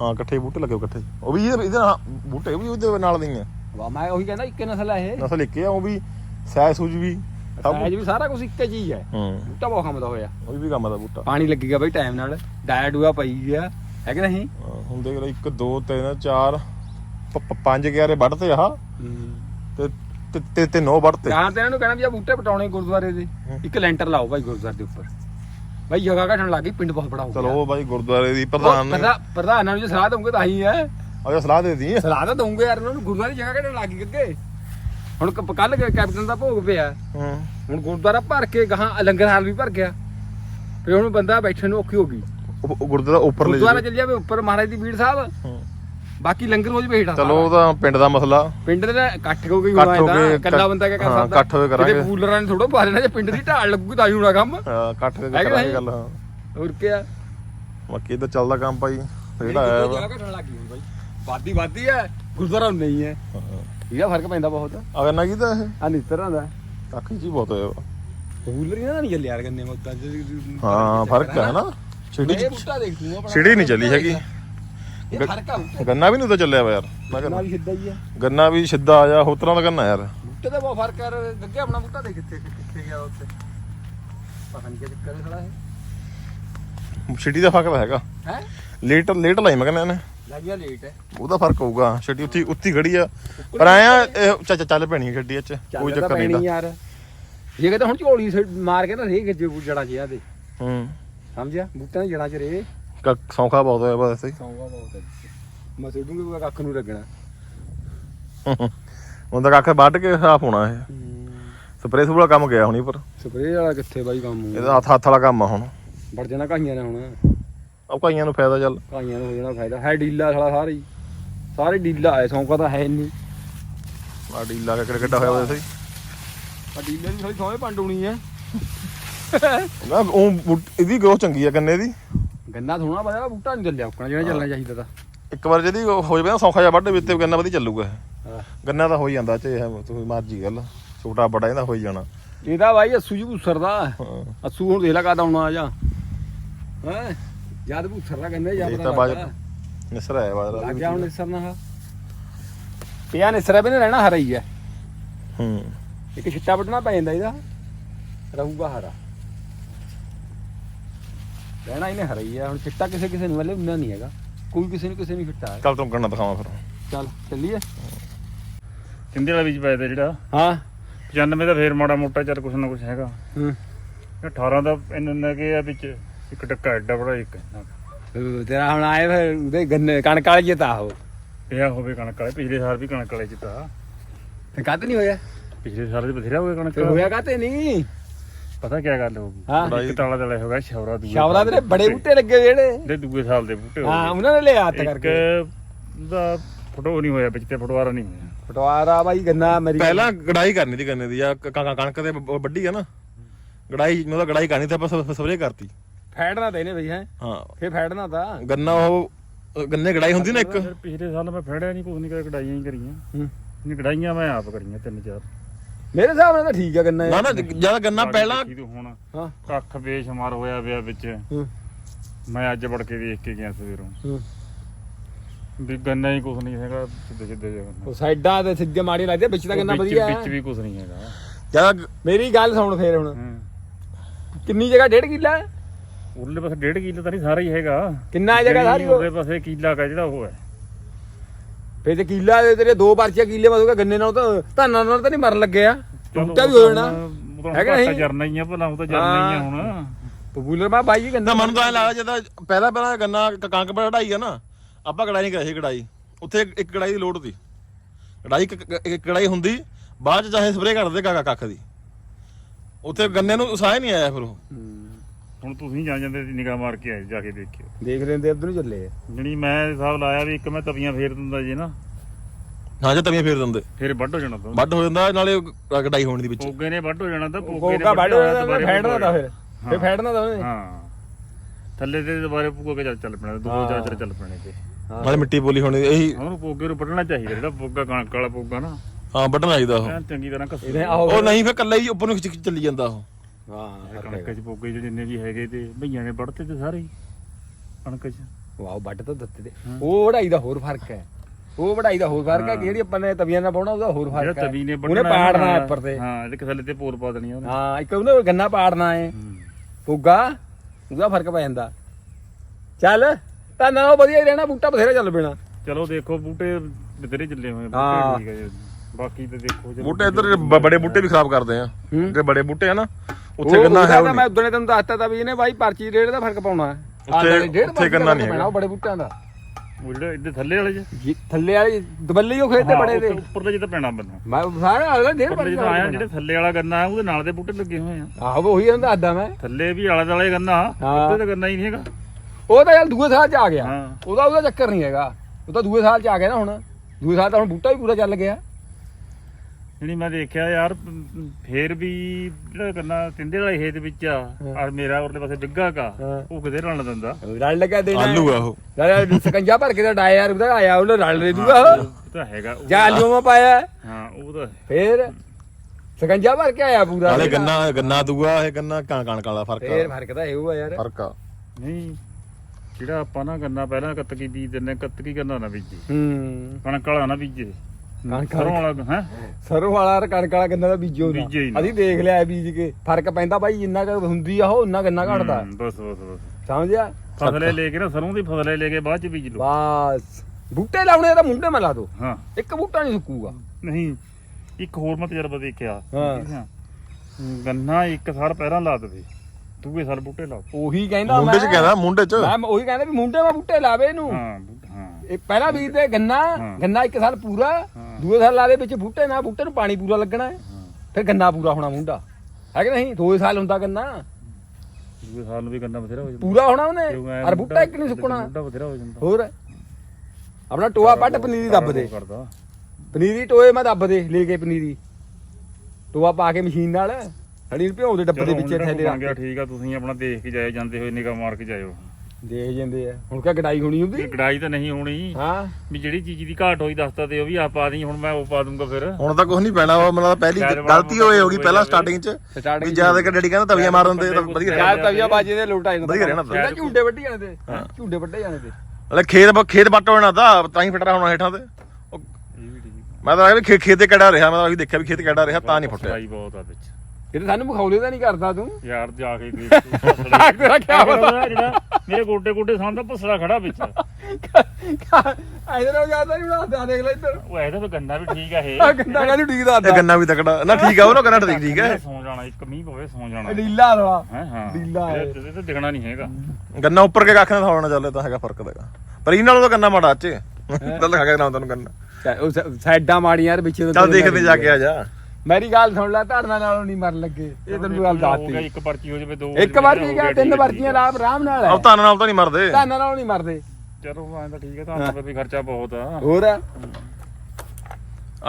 ਹਾਂ ਇਕੱਠੇ ਬੂਟੇ ਲੱਗੇ ਇਕੱਠੇ। ਉਹ ਵੀ ਇਹਦੇ ਨਾਲ ਬੂਟੇ ਵੀ ਉਹਦੇ ਨਾਲ ਦੇ ਹੀ ਆ। ਵਾ ਮੈਂ ਉਹੀ ਕਹਿੰਦਾ ਇੱਕੇ ਨਸਲ ਆ ਇਹ। ਨਸਲ ਇੱਕ ਆ ਉਹ ਵੀ ਸਹਿ ਸੂਜ ਵੀ ਸਭ ਸਾਈਜ਼ ਵੀ ਸਾਰਾ ਕੁਝ ਇੱਕੇ ਚੀਜ਼ ਹੈ। ਹੂੰ। ਬੂਟਾ ਬਹੁਤ ਖਾਮਦਾ ਹੋਇਆ। ਉਹ ਵੀ ਕੰਮ ਦਾ ਬੂਟਾ। ਪਾਣੀ ਲੱਗੇਗਾ ਬਈ ਟਾਈਮ ਨਾਲ। ਡਾਇਆ ਡੂਆ ਪਈ ਗਿਆ ਹੈ ਕਿ ਨਹੀਂ? ਹਾਂ, ਹੁਣ ਦੇਖ ਲੈ 1 2 3 4 ਪੰਜ ਗਿਆਰੇ ਵੱਢਤੇ ਆਹ ਤੇ ਤੇ- ਤੇ ਤੇ ਨੋ ਵੱਢਤੇ। ਜਾਂ ਤੇ ਇਹਨਾਂ ਨੂੰ ਕਹਿਣਾ ਵੀ ਆ ਬੂਟੇ ਪਟਾਉਣੇ ਗੁਰਦੁਆਰੇ ਦੇ। ਇੱਕ ਲੈਂਟਰ ਲਾਓ ਭਾਈ ਗੁਰਦੁਆਰੇ ਦੇ ਉੱਪਰ। ਭਾਈ ਜਗ੍ਹਾ ਘਟਣ ਲੱਗੀ ਪਿੰਡ ਬਹੁਤ ਬੜਾ ਹੋ ਗਿਆ। ਚਲੋ ਉਹ ਬਾਈ ਗੁਰਦੁਆਰੇ ਦੀ ਪ੍ਰਧਾਨ ਨੇ। ਪ੍ਰਧਾਨ ਪ੍ਰਧਾਨਾਂ ਨੂੰ ਜੇ ਸਲਾਹ ਦਊਂਗੇ ਤਾਂ ਹੀ ਹੈ। ਅਜਾ ਸਲਾਹ ਦੇ ਦੀ ਸਲਾਹ ਤਾਂ ਦਊਂਗੇ ਯਾਰ ਉਹਨਾਂ ਨੂੰ ਗੁਰਦੁਆਰੇ ਜਗ੍ਹਾ ਘਟਣ ਲੱਗੀ ਅੱਗੇ ਹੁਣ ਕੱਲ ਕੈਪਟਨ ਦਾ ਭੋਗ ਪਿਆ। ਹੂੰ। ਹੁਣ ਗੁਰਦੁਆਰਾ ਭਰ ਕੇ ਗਾਹਾਂ ਲੰਗਰ ਹਾਲ ਵੀ ਭਰ ਗਿਆ। ਫਿਰ ਹੁਣ ਬੰਦਾ ਬੈਠਣ ਨੂੰ ਔਖੀ ਹੋ ਗਈ। ਗੁਰਦੁਆਰਾ ਉੱਪਰ ਲੈ ਗੁਰਦੁਆਰਾ ਚੱਲ ਜਾਵੇ ਉੱਪਰ ਮਹਾਰਾਜ ਦੀ ਬੀੜ ਸਾਹਿਬ। ਹੂੰ। ਬਾਕੀ ਲੰਗਰ ਹੋ ਜਵੇ ਹੇਠਾਂ ਚਲੋ ਉਹ ਤਾਂ ਪਿੰਡ ਦਾ ਮਸਲਾ। ਪਿੰਡ ਦੇ ਇਕੱਠ ਹੋ ਗਈ ਹੋਣਾ ਕੇ ਇਕੱਲਾ ਬੰਦਾ ਕੀ ਕਰ ਸਕਦਾ? ਇਕੱਠ ਹੋ ਕੇ ਕਰਾਂਗੇ। ਕਿਤੇ ਕੂਲਰਾਂ ਨੇ ਥੋੜਾ ਬਾਹਰ ਜੇ ਪਿੰਡ ਦੀ ਢਾਲ ਲੱਗੂਗੀ ਤਾਂ ਹੀ ਹੋਣਾ ਕੰਮ। ਹਾਂ, ਇਕੱਠ ਕਿ ਕਰਾਂਗੇ? ਗੱਲ। ਹਾਂ। ਹੋਰ ਕੀ ਆ ਬਾਕੀ ਇਹਦਾ ਚੱਲਦਾ ਕੰਮ ਭਾਈ। ਜਿਹੜਾ ਆਇਆ ਜਗ੍ਹਾ ਵਾਦੀ ਵਾਦੀ ਹੈ ਗੁਰਦੁਆਰਾ ਨਹੀਂ ਹੈ। ਇਹਦਾ ਫ਼ਰਕ ਪੈਂਦਾ ਬਹੁਤ। ਅਗਰ ਨਾ ਕੀਤਾ ਇਹ? ਆ ਨਿਤਰਾਂ ਦਾ। ਕਾਕੀ ਜੀ ਬਹੁਤ ਹੋਇਆ ਵਾ। ਕੂਲਰ ਇਹਨਾਂ ਨਹੀਂ ਚੱਲਿਆ ਯਾਰ ਗੰਨੇ ਮੁੱਦਾ ਹਾਂ ਫ਼ਰਕ ਹੈ ਨਾ। ਛਿੜੀ ਇਹ ਬੂਟਾ ਦੇਖ ਤੂੰ ਆਪਣਾ ਛਿੜੀ ਨਹੀਂ ਚੱਲੀ ਹੈਗੀ। ਇਹ ਫ਼ਰਕ ਆ ਬੂਟੇ ਗੰਨਾ ਵੀ ਨਹੀਂ ਤਾਂ ਚੱਲਿਆ ਵਾ ਯਾਰ। ਮੈਂ ਨਾਲ ਕਹਿੰਦਾ ਵੀ ਸਿੱਧਾ ਹੀ ਆ। ਗੰਨਾ ਵੀ ਸਿੱਧਾ ਆ ਜਾ ਹੋਤਰਾਂ ਦਾ ਗੰਨਾ ਯਾਰ। ਬੂਟੇ ਦਾ ਬਹੁਤ ਫ਼ਰਕ ਆ ਗੱਗੇ ਆਪਣਾ ਬੂਟਾ ਦੇ ਕਿੱਥੇ ਕਿੱਥੇ ਗਿਆ ਉੱਥੇ। ਪਤਾ ਨਹੀਂ ਕੀ ਚੱਕਰ ਹੈ ਖੜਾ ਹੈ ਛਿੜੀ ਦਾ ਫ਼ਰਕ ਤਾਂ ਹੈਗਾ। ਹੈ? ਲੇਟ ਲੇਟ ਲਾਈ ਮੈਂ ਕਹਿੰਦਾ ਇਹਨੇ। ਲੱਗਿਆ ਲੇਟ ਹੈ। ਉਹਦਾ ਫ਼ਰਕ ਹੋਊਗਾ ਛਿੜੀ ਉੱਤੀ ਉੱਤੀ ਖੜੀ ਆ। ਪਰ ਆਇਆ ਇਹ ਚੱਲ ਪੈਣੀ ਛੱਡੀ ਚ ਕੋਈ ਚੱਕਰ ਨਹੀਂ ਦਾ ਯਾਰ। ਇਹ ਕਹਿੰਦਾ ਹੁਣ ਝੋਲੀ ਮਾਰ ਕੇ ਨਾ ਰੇ ਗੱਜੇ ਜੜਾ ਜਿਆ ਦੇ। ਹੂੰ। ਸਮਝਿਆ? ਬੂਟਿਆਂ ਦੀ ਜੜਾਂ ਚ ਰੇ ਸੌਖਾ ਬਹੁਤ ਹੋਇਆ ਬਸ ਸੌਂਗਾ ਬਹੁਤ ਹੈ ਮੈਂ ਸੋਚੂਗੀ ਕੱਖ ਨੂੰ ਲੱਗਣਾ। ਤਾਂ ਕੱਖ ਵੱਢ ਕੇ ਸਾਫ਼ ਹੋਣਾ ਇਹ। ਸਪਰੇਅ ਸੂਲਾ ਕੰਮ ਗਿਆ ਹੁਣੀ ਪਰ। ਸਪਰੇਅ ਵਾਲਾ ਕਿੱਥੇ ਬਾਈ ਕੰਮ? ਇਹਦਾ ਹੱਥ ਹੱਥ ਵਾਲਾ ਕੰਮ ਆ ਹੁਣ। ਵੜ ਜਾਣਾ ਕਾਈਆਂ ਨੇ ਹੁਣ। ਉਹ ਕਾਈਆਂ ਨੂੰ ਫਾਇਦਾ ਚੱਲ। ਕਾਈਆਂ ਨੂੰ ਹੋ ਜਾਣਾ ਫਾਇਦਾ ਹੈ ਡੀਲਾ ਸਾਲਾ ਸਾਰੇ ਹੀ। ਸਾਰੇ ਡੀਲਾ ਹੈ ਸੌਂਕਾ ਤਾਂ ਹੈ ਨਹੀਂ ਆ ਡੀਲਾ ਕਿਹੜਾ ਕਿੱਡਾ ਹੋਇਆ ਹੀ ਆ ਡੀਲੇ ਦੀ ਸਾਲੀ ਸੌਵੇਂ ਪੰਡੂਣੀ ਹੈ ਨਾ ਉਹ ਬੂਟ- ਇਹਦੀ ਗਰੋਥ ਚੰਗੀ ਆ ਗੰਨੇ ਦੀ। ਗੰਨਾ ਥੋੜਾ ਬੜਾ ਬੂਟਾ ਨਹੀਂ ਚੱਲਿਆ ਉਕਣਾ ਜਿਹੜਾ ਚੱਲਣਾ ਚਾਹੀਦਾ ਤਾਂ। ਇੱਕ ਵਾਰ ਜਿਹਦੀ ਉਹ ਹੋ ਜਾਵੇ ਨਾ ਸੌਖਾ ਜਿਹਾ ਵੱਢ ਵਿੱਚ ਤੇ ਗੰਨਾ ਵਧੀਆ ਚੱਲੂਗਾ ਇਹ। ਹਾਂ। ਗੰਨਾ ਤਾਂ ਹੋ ਹੀ ਜਾਂਦਾ ਚਾਹੇ ਤੁਸੀਂ ਮਰਜ਼ੀ ਗੱਲ ਛੋਟਾ ਬੜਾ ਇਹਦਾ ਹੋ ਹੀ ਜਾਣਾ। ਇਹਦਾ ਬਾਈ ਅਸੂ ਜੀ ਭੂਸਰ ਦਾ। ਹਾਂ। ਅਸੂ ਹੁਣ ਦੇਖ ਲੈ ਕਾਦਾ ਆਉਣਾ ਆ ਜਾ। ਹੈ? ਜਦ ਭੂਸਰ ਦਾ ਕਹਿੰਦੇ ਜਾਂ ਇਹ ਪਤਾ ਤਾਂ ਬਾਜ ਲੱਗਾ। ਨਿਸਰਾ ਹੈ ਬਾਜਰਾ ਲੱਗ ਗਿਆ ਹੁਣ ਨਿਸਰ ਨਾ ਪਿਆ ਨਿਸਰ ਵੀ ਨਹੀਂ ਰਹਿਣਾ ਹਰਾ ਹੀ ਹੈ ਹੂੰ। ਇੱਕ ਛਿੱਟਾ ਵੱਢਣਾ ਪੈ ਜਾਂਦਾ ਇਹਦਾ। ਰਹੂਗਾ ਹਰਾ। ਰਹਿਣਾ ਇਹਨੇ ਹਰਾ ਹੀ ਆ। ਹੁਣ ਛਿੱਟਾ ਕਿਸੇ ਕਿਸੇ ਨੂੰ ਵਾਲੇ ਉਨਾ ਨਹੀਂ ਹੈਗਾ। ਕੋਈ ਕਿਸੇ ਨੂੰ ਕਿਸੇ ਨੂੰ ਛਿੱਟਾ ਹੈ। ਚੱਲ ਤੂੰ ਕਰਨਾ ਦਿਖਾਵਾਂ ਫਿਰ। ਚੱਲ ਚੱਲੀਏ। ਕਿੰਦੇ ਵਾਲਾ ਬੀਜ ਪਾਇਆ ਤਾ ਜਿਹੜਾ? ਹਾਂ। 95 ਦਾ ਫੇਰ ਮਾੜਾ ਮੋਟਾ ਚੱਲ ਕੁਛ ਨਾ ਕੁਛ ਹੈਗਾ। ਹੂੰ। ਇਹ 18 ਦਾ ਇਹਨਾਂ ਨੇ ਕਿ ਆ ਵਿੱਚ ਇੱਕ ਟੱਕਾ ਐਡਾ ਬੜਾ ਇੱਕ ਇੰਨਾ ਕੁ। ਤੇਰਾ ਹੁਣ ਆਏ ਫਿਰ ਉਹਦੇ ਗੰਨੇ ਕਣਕ ਵਾਲੇ ਜੇ ਤਾਂ ਉਹ। ਪਿਆ ਹੋਵੇ ਕਣਕ ਵਾਲੇ ਪਿਛਲੇ ਸਾਲ ਵੀ ਕਣਕ ਵਾਲੇ ਚ ਤਾਂ। ਤੇ ਕੱਦ ਨਹੀਂ ਹੋਇਆ? ਪਿਛਲੇ ਸਾਲ ਦੇ ਬਥੇਰਾ ਹੋ ਗਿਆ ਕਣਕ। ਤੇ ਹੋਇਆ ਕਾਤੇ ਨਹੀਂ ਪਤਾ ਕੀ ਗੱਲ ਹੋ ਗਈ? ਹਾਂ। ਇੱਕ ਤਾਲਾ ਦਲੇ ਹੋ ਗਿਆ ਸ਼ੌਰਾ ਦੂਏ ਸ਼ਾਵਰਾ ਤੇਰੇ ਬੜੇ ਬੂਟੇ। ਲੱਗੇ ਜਿਹੜੇ। ਦੇ ਦੂਏ ਸਾਲ ਦੇ ਬੂਟੇ ਹੋ ਹਾਂ ਉਹਨਾਂ ਨੇ ਲਿਆ ਹੱਥ ਇੱਕ ਕਰਕੇ। ਦਾ ਫੋਟੋ ਨਹੀਂ ਹੋਇਆ ਵਿੱਚ ਤੇ ਫੋਟੋਵਾਰਾ ਨਹੀਂ ਹੋਇਆ। ਪਟਵਾਰਾ ਬਾਈ ਗੰਨਾ ਮੇਰੀ ਪਹਿਲਾਂ ਗੜਾਈ ਕਰਨੀ ਸੀ ਗੰਨੇ ਦੀ ਆ ਕਣਕ ਦੇ ਵੱਢੀ ਆ ਨਾ। ਗੜਾਈ ਮਤਲਬ ਗੜਾਈ ਕਰਨੀ ਤੇ ਆਪਾਂ ਸਪਰੇ ਕਰਤੀ। ਫੈੜਨਾ ਤੇ ਇਹਨੇ ਬਈ ਹੈ? ਹਾਂ। ਫੇਰ ਫੈੜਨਾ ਤਾਂ। ਗੰਨਾ ਉਹ ਗੰਨੇ ਗੜਾਈ ਹੁੰਦੀ ਨਾ ਇੱਕ? ਫਿਰ ਪਿਛਲੇ ਸਾਲ ਮੈਂ ਫੜਿਆ ਨਹੀਂ ਕੁਛ ਨਹੀਂ ਕਰ ਕਢਾਈਆਂ ਹੀ ਕਰੀਆਂ। ਹੂੰ। ਨਹੀਂ ਕਢਾਈਆਂ ਮੈਂ ਆਪ ਕਰੀਆਂ ਤਿੰਨ ਚਾਰ। ਮੇਰੇ ਹਿਸਾਬ ਨਾਲ ਤਾਂ ਠੀਕ ਆ ਗੰਨਾ ਨਾ ਨਾ ਜ਼ਿਆਦਾ ਗੰਨਾ ਪਹਿਲਾਂ ਦੇਖੀ ਤੂੰ ਹੁਣ ਹਾਂ। ਕੱਖ ਬੇਸ਼ੁਮਾਰ ਹੋਇਆ ਪਿਆ ਵਿੱਚ। ਹੂੰ। ਮੈਂ ਅੱਜ ਵੜ ਕੇ ਵੇਖ ਕੇ ਗਿਆ ਸਵੇਰੋਂ। ਹੂੰ। ਵੀ ਗੰਨਾ ਹੀ ਕੁਛ ਨਹੀਂ ਹੈਗਾ ਸਿੱਧੇ ਸਿੱਧੇ ਜਿਹਾ ਉਹ ਸਾਈਡਾਂ ਤੇ ਸਿੱਧੇ ਮਾੜੀ ਲੱਗਦੇ ਵਿੱਚ ਤਾਂ ਗੰਨਾ ਵਧੀਆ ਵਿੱਚ ਵੀ ਕੁਛ ਨਹੀਂ ਹੈਗਾ। ਜ਼ਿਆਦਾ ਮੇਰੀ ਗੱਲ ਸੁਣ ਫੇਰ ਹੁਣ। ਹਾਂ। ਕਿੰਨੀ ਜਗ੍ਹਾ ਡੇਢ ਕਿੱਲਾ ਹੈ? ਉਰਲੇ ਪਾਸੇ ਡੇਢ ਕਿੱਲਾ ਤਾਂ ਨਹੀਂ ਸਾਰਾ ਹੀ ਹੈਗਾ। ਕਿੰਨਾ ਜਗ੍ਹਾ ਸਾਰੀ ਉਹ? ਉਰਲੇ ਪਾਸੇ ਕਿੱਲਾ ਕਾ ਜਿਹੜਾ ਉਹ ਹੈ। ਫੇਰ ਤੇ ਕਿੱਲਾ ਦੇ ਤੇਰੇ ਦੋ ਪਰਚੀਆਂ ਕਿੱਲੇ ਮਤਲਬ ਗੰਨੇ ਨਾਲ ਤਾਂ ਧਾਨਾਂ ਨਾਲ ਤਾਂ ਨਹੀਂ ਮਰਨ ਲੱਗਿਆ ਬੂਟਾ ਵੀ ਹੋ ਜਾਣਾ। ਹੈ ਹੈਗਾ ਕਿ ਨਹੀਂ? ਜਰਨਾ ਹੀ ਆ ਭਲਾ ਉਹ ਤਾਂ ਜਰਨਾ ਹੀ ਆ ਹੁਣ। ਪਪੂਲਰ ਮਾ ਬਾਈ ਜੀ ਗੰਨਾ ਮਨ ਤਾਂ ਐਂ ਲੱਗਦਾ ਜਦੋਂ ਪਹਿਲਾਂ ਪਹਿਲਾਂ ਗੰਨਾ ਕ- ਕਣਕ ਵਢਾਈ ਆ ਨਾ ਆਪਾਂ ਗੜਾਈ ਨਹੀਂ ਕਰਾਈ ਸੀ ਗੜਾਈ ਉੱਥੇ ਇੱਕ- ਇੱਕ ਦੀ ਲੋੜ ਸੀ। ਗੜਾਈ ਇੱਕ- ਇੱਕ ਹੁੰਦੀ ਬਾਅਦ ਚ ਚਾਹੇ ਸਪਰੇਅ ਕਰਦੇ ਕਾਕਾ ਕੱਖ ਦੀ। ਉੱਥੇ ਗੰਨੇ ਨੂੰ ਸਾਹ ਨਹੀਂ ਆਇਆ ਫਿਰ ਉਹ। ਹੁਣ ਤੁਸੀਂ ਜਾ ਜਾਂਦੇ ਸੀ ਨਿਗਾਹ ਮਾਰ ਕੇ ਆਏ ਜਾ ਕੇ ਦੇਖਿਓ। ਦੇਖ ਲੈਂਦੇ ਉਧਰ ਨੂੰ ਚੱਲੇ। ਆ। ਜਣੀ ਮੈਂ ਹਿਸਾਬ ਲਾਇਆ ਵੀ ਇੱਕ ਮੈਂ ਤਵੀਆਂ ਫੇਰ ਦਿੰਦਾ ਜੀ ਨਾ। ਹਾਂ ਜੇ ਤਵੀਆਂ ਫੇਰ ਦਿੰਦੇ। ਫਿਰ ਵੱਢ ਹੋ ਜਾਣਾ ਤਾਂ। ਵੱਢ ਹੋ ਜਾਂਦਾ ਨਾਲੇ ਗੜਾਈ ਹੋਣੀ ਦੀ ਵਿੱਚ। ਪੋਗੇ ਨੇ ਵੱਢ ਹੋ ਜਾਣਾ ਤਾਂ ਪੋਗੇ ਨੇ ਕੋਕਾ ਵੱਢ ਵੱਢ ਹੋਇਆ ਤਾਂ ਫੈੜਨਾ ਤਾਂ ਫਿਰ। ਫੇਰ ਫੈੜਨਾ ਤਾਂ ਉਹਨੇ। ਹਾਂ। ਥੱਲੇ ਤੇ ਦੁਬਾਰੇ ਪੋਗੇ ਚੱਲ ਚੱਲ ਪੈਣਾ ਦੋ ਚਾਰ ਚਾਰ ਚੱਲ ਪੈਣੇ ਤੇ। ਨਾਲੇ ਮਿੱਟੀ ਬੋਲੀ ਹੋਣੀ ਇਹੀ ਉਹਨੂੰ ਪੋਗੇ ਨੂੰ ਵੱਢਣਾ ਚਾਹੀਦਾ ਜਿਹੜਾ ਪੋਗਾ ਕਣਕ ਵਾਲਾ ਪੋਗਾ ਨਾ। ਹਾਂ ਵੱਢਣਾ ਚਾਹੀਦਾ ਉਹ। ਐਨ ਚੰਗੀ ਤਰ੍ਹਾਂ ਘੱਸ। ਆਹੋ ਉਹ ਨਹੀਂ ਫਿਰ ਕੱਲਾ ਹੀ ਉੱਪਰ ਨੂੰ ਖਿੱਚ ਖਿੱਚ ਚੱਲੀ ਜਾਂਦਾ ਉਹ। ਹਾਂ ਕਣਕ ਚ ਪੋਗੇ ਜਿਹੜੇ ਜਿੰਨੇ ਵੀ ਹੈਗੇ ਤੇ ਭਈਆਂ ਨੇ ਵੱਢਤੇ ਤੇ ਸਾਰੇ ਹੀ ਕਣਕ ਚ। ਵਾਓ ਵੱਟ ਤਾਂ ਦਿੱਤੇ ਤੇ। ਉਹ ਵਢਾਈ ਦਾ ਹੋਰ ਫ਼ਰਕ ਹੈ। ਉਹ ਵਢਾਈ ਦਾ ਹੋਰ ਫ਼ਰਕ ਹੈ ਕਿ ਜਿਹੜੀ ਆਪਾਂ ਨੇ ਤਵੀਆਂ ਨਾਲ ਪਾਉਣਾ ਉਹਦਾ ਹੋਰ ਫ਼ਰਕ ਹੈ। ਤਵੀ ਨੇ ਉਹਨੇ ਪਾੜਨਾ ਹੈ ਉੱਪਰ ਤੇ। ਹਾਂ ਇਹਦੇ ਥੱਲੇ ਤੇ ਪੋਰ ਪਾ ਦੇਣੀ ਉਹਨੇ। ਹਾਂ ਇੱਕ ਉਹਨੇ ਗੰਨਾ ਪਾੜਨਾ ਹੈ। ਫੁੱਗਾ ਉਹਦਾ ਫ਼ਰਕ ਪੈ ਜਾਂਦਾ। ਚੱਲ ਤਾਂ ਨਾ ਉਹ ਵਧੀਆ ਹੀ ਰਹਿਣਾ ਬੂਟਾ ਬਥੇਰਾ ਚੱਲ ਪੈਣਾ। ਚਲੋ ਦੇਖੋ ਬੂਟੇ ਬਥੇਰੇ ਚੱਲੇ ਹੋਏ ਹਾਂ। ਬੂਟੇ ਠੀਕ ਹੈ ਜੀ। ਬਾਕੀ ਤੇ ਦੇਖੋ ਬੂਟੇ ਇੱਧਰ ਬੜੇ ਬੂਟੇ ਵੀ ਖਰਾਬ ਕਰਦੇ ਆ। ਜਿਹੜੇ ਬੜੇ ਬੂਟੇ ਆ ਨਾ ਉੱਥੇ ਗੰਨਾ ਹੈ ਉਹ ਮੈਂ ਉਦੋਂ ਨੇ ਤੈਨੂੰ ਦੱਸਤਾ ਤਾਂ ਵੀ ਇਹਨੇ ਬਾਈ ਪਰਚੀ ਰੇਟ ਦਾ ਫ਼ਰਕ ਪਾਉਣਾ ਹੈ। ਆਹ ਉੱਥੇ- ਨਾਲੇ ਡੇਢ ਉੱਥੇ ਪਰਚੀ ਦਾ ਗੰਨਾ ਫ਼ਰਕ ਨਹੀਂ ਪੈਣਾ ਉਹ ਬੜੇ ਬੂਟਿਆਂ ਦਾ। ਉਹ ਜਿਹੜੇ ਇੱਧਰ ਥੱਲੇ ਵਾਲੇ ਚ ਜੀ, ਥੱਲੇ ਵਾਲੇ ਦਬੱਲੇ ਹੀ ਉਹ ਖੇਤ ਤੇ ਬੜੇ ਦੇ। ਉੱਪਰਲੇ ਚ ਤਾਂ ਪੈਣਾ ਬੰਨਾ ਮੈਂ ਸਾਰਾ ਅਗਲਾ ਡੇਢ ਉੱਪਰਲੇ ਪਰਚੀ ਚ ਤਾਂ ਆਇਆ ਜਿਹੜੇ ਥੱਲੇ ਵਾਲਾ ਗੰਨਾ ਹੈ, ਉਹਦੇ ਨਾਲ ਦੇ ਬੂਟੇ ਲੱਗੇ ਹੋਏ ਆ। ਆਹੋ ਉਹੀ ਇਹਨੂੰ ਦੱਸਦਾ ਮੈਂ। ਥੱਲੇ ਵੀ ਆਲੇ ਦੁਆਲੇ ਗੰਨਾ ਹਾਂ। ਉੱਤੇ ਤਾਂ ਗੰਨਾ ਹੀ ਨਹੀਂ ਹੈਗਾ। ਉਹ ਤਾਂ ਯਾਰ ਦੂਏ ਸਾਲ ਚ ਆ ਗਿਆ। ਹਾਂ। ਉਹਦਾ ਉਹਦਾ ਚੱਕਰ ਨਹੀਂ ਹੈਗਾ। ਉਹ ਤਾਂ ਦੂਏ ਸਾਲ ਚ ਆ ਗਿਆ ਨਾ ਹੁਣ। ਦੂਏ ਸਾਲ ਤਾਂ ਹੁਣ ਬੂਟਾ ਵੀ ਪੂਰਾ ਚੱਲ ਗਿਆ। ਜਿਹੜੀ ਮੈਂ ਦੇਖਿਆ ਯਾਰ ਫੇਰ ਵੀ ਜਿਹੜਾ ਗੰਨਾ ਤਿੰਦੇ ਵਾਲੇ ਖੇਤ ਵਿੱਚ ਆ ਔਰ ਮੇਰਾ ਉਹਦੇ ਪਾਸੇ ਡਿੱਗਾ ਕਾ। ਉਹ ਕਿਤੇ ਰਣ ਦਿੰਦਾ। ਰਲ ਲੱਗਾ ਦੇਣਾ ਆਲੂ ਆ ਉਹ। ਯਾਰ ਸਕੰਜਾ ਭਰ ਕੇ ਤਾਂ ਡਾਇਆ ਯਾਰ ਉਹਦਾ ਆਇਆ ਉਹਨੇ ਰਲ ਦੇ ਦੂਗਾ। ਉਹ। ਉਹ ਤਾਂ ਹੈਗਾ ਉਹ- ਜਾਂ ਆਲੂ ਮਾ ਪਾਇਆ। ਹਾਂ ਉਹ ਤਾਂ ਫੇਰ ਸਕੰਜਾ ਭਰ ਕੇ ਆਇਆ ਪੂਰਾ। ਨਾਲੇ ਗੰਨਾ ਗੰਨਾ ਦੂਆ ਇਹ ਗੰਨਾ ਕਣ ਕਣਕ ਵਾਲਾ ਫ਼ਰਕ ਫੇਰ ਆ ਫ਼ਰਕ ਤਾਂ ਇਹੋ ਆ ਯਾਰ। ਫ਼ਰਕ ਆ। ਨਹੀਂ ਜਿਹੜਾ ਆਪਾਂ ਨਾ ਗੰਨਾ ਪਹਿਲਾਂ ਕੱਤਕੀ ਬੀਜ ਦਿੰਨੇ ਕੱਤਕੀ ਗੰਨਾ ਨਾ ਬੀਜੇ। ਹੂੰ। ਕਣਕ ਵਾਲਾ ਨਾ ਬੀਜੇ। ਕਣਕ ਸਰੋਂ ਵਾਲਾ ਹੈ? ਸਰੋਂ ਵਾਲਾ ਔਰ ਕਣਕ ਵਾਲਾ ਗੰਨਾ ਦਾ ਬੀਜੋ ਨਾ। ਬੀਜੇ ਹੀ ਨਾ। ਅਸੀਂ ਦੇਖ ਲਿਆ ਬੀਜ ਕੇ ਫ਼ਰਕ ਪੈਂਦਾ ਬਾਈ ਜਿੰਨਾ ਕੁ ਹੁੰਦੀ ਆ ਉਹ ਉਨਾ ਗੰਨਾ ਘਟਦਾ। ਬਸ ਬਸ ਬਸ। ਸਮਝਿਆ? ਫਸਲੇ ਲੈ ਕੇ ਨਾ ਸਰੋਂ ਦੀ ਫਸਲੇ ਲੈ ਕੇ ਬਾਅਦ ਚ ਬੀਜ ਲਓ। ਬਸ। ਬੂਟੇ ਲਾਉਣੇ ਤਾਂ ਮੁੰਡੇ ਮੈਂ ਲਾ ਦੋ। ਹਾਂ। ਇੱਕ ਬੂਟਾ ਨਹੀਂ ਸੁੱਕੂਗਾ। ਨਹੀਂ ਇੱਕ ਹੋਰ ਮੈਂ ਤਜਰਬਾ ਦੇਖਿਆ ਹਾਂ। ਠੀਕ ਆ? ਗੰਨਾ ਇੱਕ ਸਾਲ ਪਹਿਲਾਂ ਲਾ ਦੇਵੇ। ਦੂਏ ਸਾਲ ਬੂਟੇ ਲਾਓ। ਉਹੀ ਕਹਿੰਦਾ ਮੁੰਡੇ ਚ ਕਹਿੰਦਾ ਮੁੰਡੇ ਚ। ਮੈਂ ਉਹੀ ਕਹਿੰਦਾ ਵੀ ਮੁੰਡੇ ਮੈਂ ਬੂਟੇ ਲਾਵੇ ਇਹਨੂੰ। ਹਾਂ ਬੂਟੇ- ਹਾਂ। ਇਹ ਪਹਿਲਾ ਬੀਜ ਦੇ ਗੰਨਾ। ਹਾਂ। ਗੰਨਾ ਇੱਕ ਸਾਲ ਪੂਰਾ। ਹਾਂ। ਦੂਏ ਸਾਲ ਲਾ ਦੇ ਵਿੱਚ ਬੂਟੇ ਨਾ ਬੂਟੇ ਨੂੰ ਪਾਣੀ ਪੂਰਾ ਲੱਗਣਾ ਹੈ। ਫਿਰ ਗੰਨਾ ਪੂਰਾ ਹੋਣਾ ਮੁੰਡਾ। ਹੈ ਕਿ ਨਹੀਂ? ਦੋ ਸਾਲ ਹੁੰਦਾ ਗੰਨਾ। ਦੂਏ ਸਾਲ ਨੂੰ ਵੀ ਗੰਨਾ ਬਥੇਰਾ ਹੋ ਜਾਂਦਾ। ਪੂਰਾ ਹੋਣਾ ਉਹਨੇ। ਔਰ ਬੂਟਾ ਇੱਕ ਨਹੀਂ ਸੁੱਕਣਾ। ਬੂਟਾ ਬਥੇਰਾ ਹੋ ਜਾਂਦਾ। ਹੋਰ? ਆਪਣਾ ਟੋਆ ਪੱਟ ਪਨੀਰੀ ਦੱਬ ਦੇ। ਪਨੀਰੀ ਟੋਏ ਮੈਂ ਦੱਬ ਦੇ ਲੈ ਕੇ ਪਨੀਰੀ। ਟੋਆ ਪਾ ਕੇ ਮਸ਼ੀਨ ਨਾਲ ਹੜੀ ਨੂੰ ਭਿਉਂ ਦੇ ਡੱਬੇ ਦੇ ਵਿੱਚ ਹੁਣ ਥੈਲੇ ਰੱਖ ਠੀਕ ਆ ਤੁਸੀਂ ਆਪਣਾ ਦੇਖ ਕੇ ਜਾਏ ਜਾਂਦੇ ਹੋਏ ਨਿਗਾਹ ਮਾਰ ਕੇ ਜਾਇਓ। ਦੇਖ ਜਾਂਦੇ ਆ। ਹੁਣ ਕਿਆ ਗਡਾਈ ਹੋਣੀ ਹੁੰਦੀ? ਕਢਾਈ ਤਾਂ ਨਹੀਂ ਹੋਣੀ। ਹਾਂ। ਵੀ ਜਿਹੜੀ ਚੀਜ਼ ਦੀ ਘਾਟ ਹੋਈ ਦੱਸਤਾ ਤੇ ਉਹ ਵੀ ਆ ਪਾ ਦੀ ਹੁਣ ਮੈਂ ਉਹ ਪਾ ਦੂੰਗਾ ਫਿਰ। ਹੁਣ ਤਾਂ ਕੁਝ ਨਹੀਂ ਪੈਣਾ ਉਹ ਮਤਲਬ ਪਹਿਲੀ ਗਲਤੀ ਹੋਏ ਹੋਗੀ ਹੋਈ ਪਹਿਲਾਂ। ਸਟਾਰਟਿੰਗ ਚ Starting ਵੀ ਜ਼ਿਆਦਾ ਕਿ ਡੈਡੀ ਕਹਿੰਦਾ ਤਵੀਆਂ ਮਾਰ ਦਿੰਦੇ ਤਾਂ ਵਧੀਆ ਰਹਿਣਾ। ਯਾਰ ਤਵੀਆਂ ਬਾਜੇ ਦੇ ਲੋਟਾ ਜਾਂਦਾ ਵਧੀਆ ਰਹਿਣਾ ਤਾਂ। ਝੂਡੇ ਵੱਢੀ ਜਾਣੇ ਤੇ ਝੂਡੇ ਵੱਢੇ ਜਾਣੇ ਤੇ। ਨਾਲੇ ਖੇਤ ਖੇਤ ਵੱਟ ਹੋਣਾ ਤਾਂ ਤਾਂ ਹੀ ਫਟਰਾ ਹੋਣਾ ਹੇਠਾਂ ਤੇ। ਉਹ ਇਹ ਵੀ ਠੀਕ। ਮੈਂ ਤਾਂ ਵੀ ਖੇਤ ਤੇ ਕਿਹੜਾ ਰਿਹਾ ਮੈਂ ਤਾਂ ਵੀ ਦੇਖਿਆ ਵੀ ਖੇਤ ਕਿਹੜਾ ਰਿਹਾ ਤਾਂ ਨਹੀਂ ਫੁੱਟਿਆ। ਸਫ਼ਾਈ ਬਹੁਤ ਆ ਵਿੱਚ। ਇਹ ਤਾਂ ਸਾਨੂੰ ਮਖੌਲੇ ਦਾ ਨਹੀਂ ਕਰਦਾ ਤੂੰ। ਯਾਰ ਜਾ ਕੇ ਦੇਖ ਤੂੰ। ਭਸੜਾ ਤੇਰਾ ਕਿਆ ਪਤਾ ਜਿਹੜਾ ਮੇਰੇ ਗੋਡੇ ਗੋਡੇ ਸਾਹਮਣੇ ਭਸੜਾ ਖੜਾ ਵਿੱਚ। ਇਧਰ ਹੋ ਜਾਂਦਾ ਨਹੀਂ ਬਣਾ ਦੇਖ ਲੈ ਇੱਧਰ। ਉਹ ਇਹਦਾ ਤਾਂ ਗੰਨਾ ਵੀ ਠੀਕ ਆ ਇਹ। ਆ ਗੰਦਾ ਕਹਿੰਦੀ ਡਿੱਗਦਾ ਇਹ ਗੰਨਾ ਵੀ ਤਕੜਾ। ਨਾ ਠੀਕ ਆ ਉਹ ਨਾ ਗੰਨਾ ਠੀਕ ਠੀਕ ਹੈ ਸੌ ਜਾਣਾ ਇੱਕ ਮੀਂਹ ਪਵੇ ਸੌ ਜਾਣਾ। ਨੀਲਾ ਵਾਲਾ ਹੈ ਹਾਂ। ਢੀਲਾ ਹੈ। ਇਹਦੇ ਇਹਦੇ ਤੇ ਦਿਖਣਾ ਨਹੀਂ ਹੈਗਾ। ਗੰਨਾ ਉੱਪਰ ਕੇ ਕੱਖ ਨਾ ਥਾਉਣਾ ਚੱਲੇ ਤਾਂ ਹੈਗਾ ਫ਼ਰਕ ਦੇਗਾ ਪਰ ਇਹਨਾਂ ਨਾਲੋਂ ਤਾਂ ਗੰਨਾ ਮਾੜਾ ਅੱਛੇ ਚੱਲ ਖਾ ਕੇ ਨਾ ਤੈਨੂੰ ਗੰਨਾ। ਉਹ ਸਾਈਡਾਂ ਮਾੜੀਆਂ ਯਾਰ ਵਿੱਚ ਚੱਲ ਦੇਖਦੇ ਜਾ ਕੇ ਆ ਜਾ। ਮੇਰੀ ਗੱਲ ਸੁਣ ਲੈ ਧੜਨਾ ਨਾਲੋਂ ਨਹੀਂ ਮਰਨ ਲੱਗੇ। ਇਹ ਤੈਨੂੰ ਗੱਲ ਗਿਆ ਦੱਸਤੀ। ਇੱਕ ਪਰਚੀ ਹੋ ਜਾਵੇ ਦੋ ਇੱਕ ਠੀਕ ਹੈ ਤਿੰਨ ਵਰਤੀਆਂ ਲਾਭ ਆਰਾਮ ਨਾਲ ਹੈ। ਉਹ ਤਾਂ ਨਾਲ ਤਾਂ ਨਹੀਂ ਮਰਦੇ। ਧਾਨਾਂ ਨਾਲੋਂ ਨਹੀਂ ਮਰਦੇ। ਚਲੋ ਐਂ ਤਾਂ ਠੀਕ ਹੈ ਤੁਹਾਨੂੰ ਤਾਂ ਵੀ ਖਰਚਾ ਬਹੁਤ ਆ। ਹੋਰ ਆ?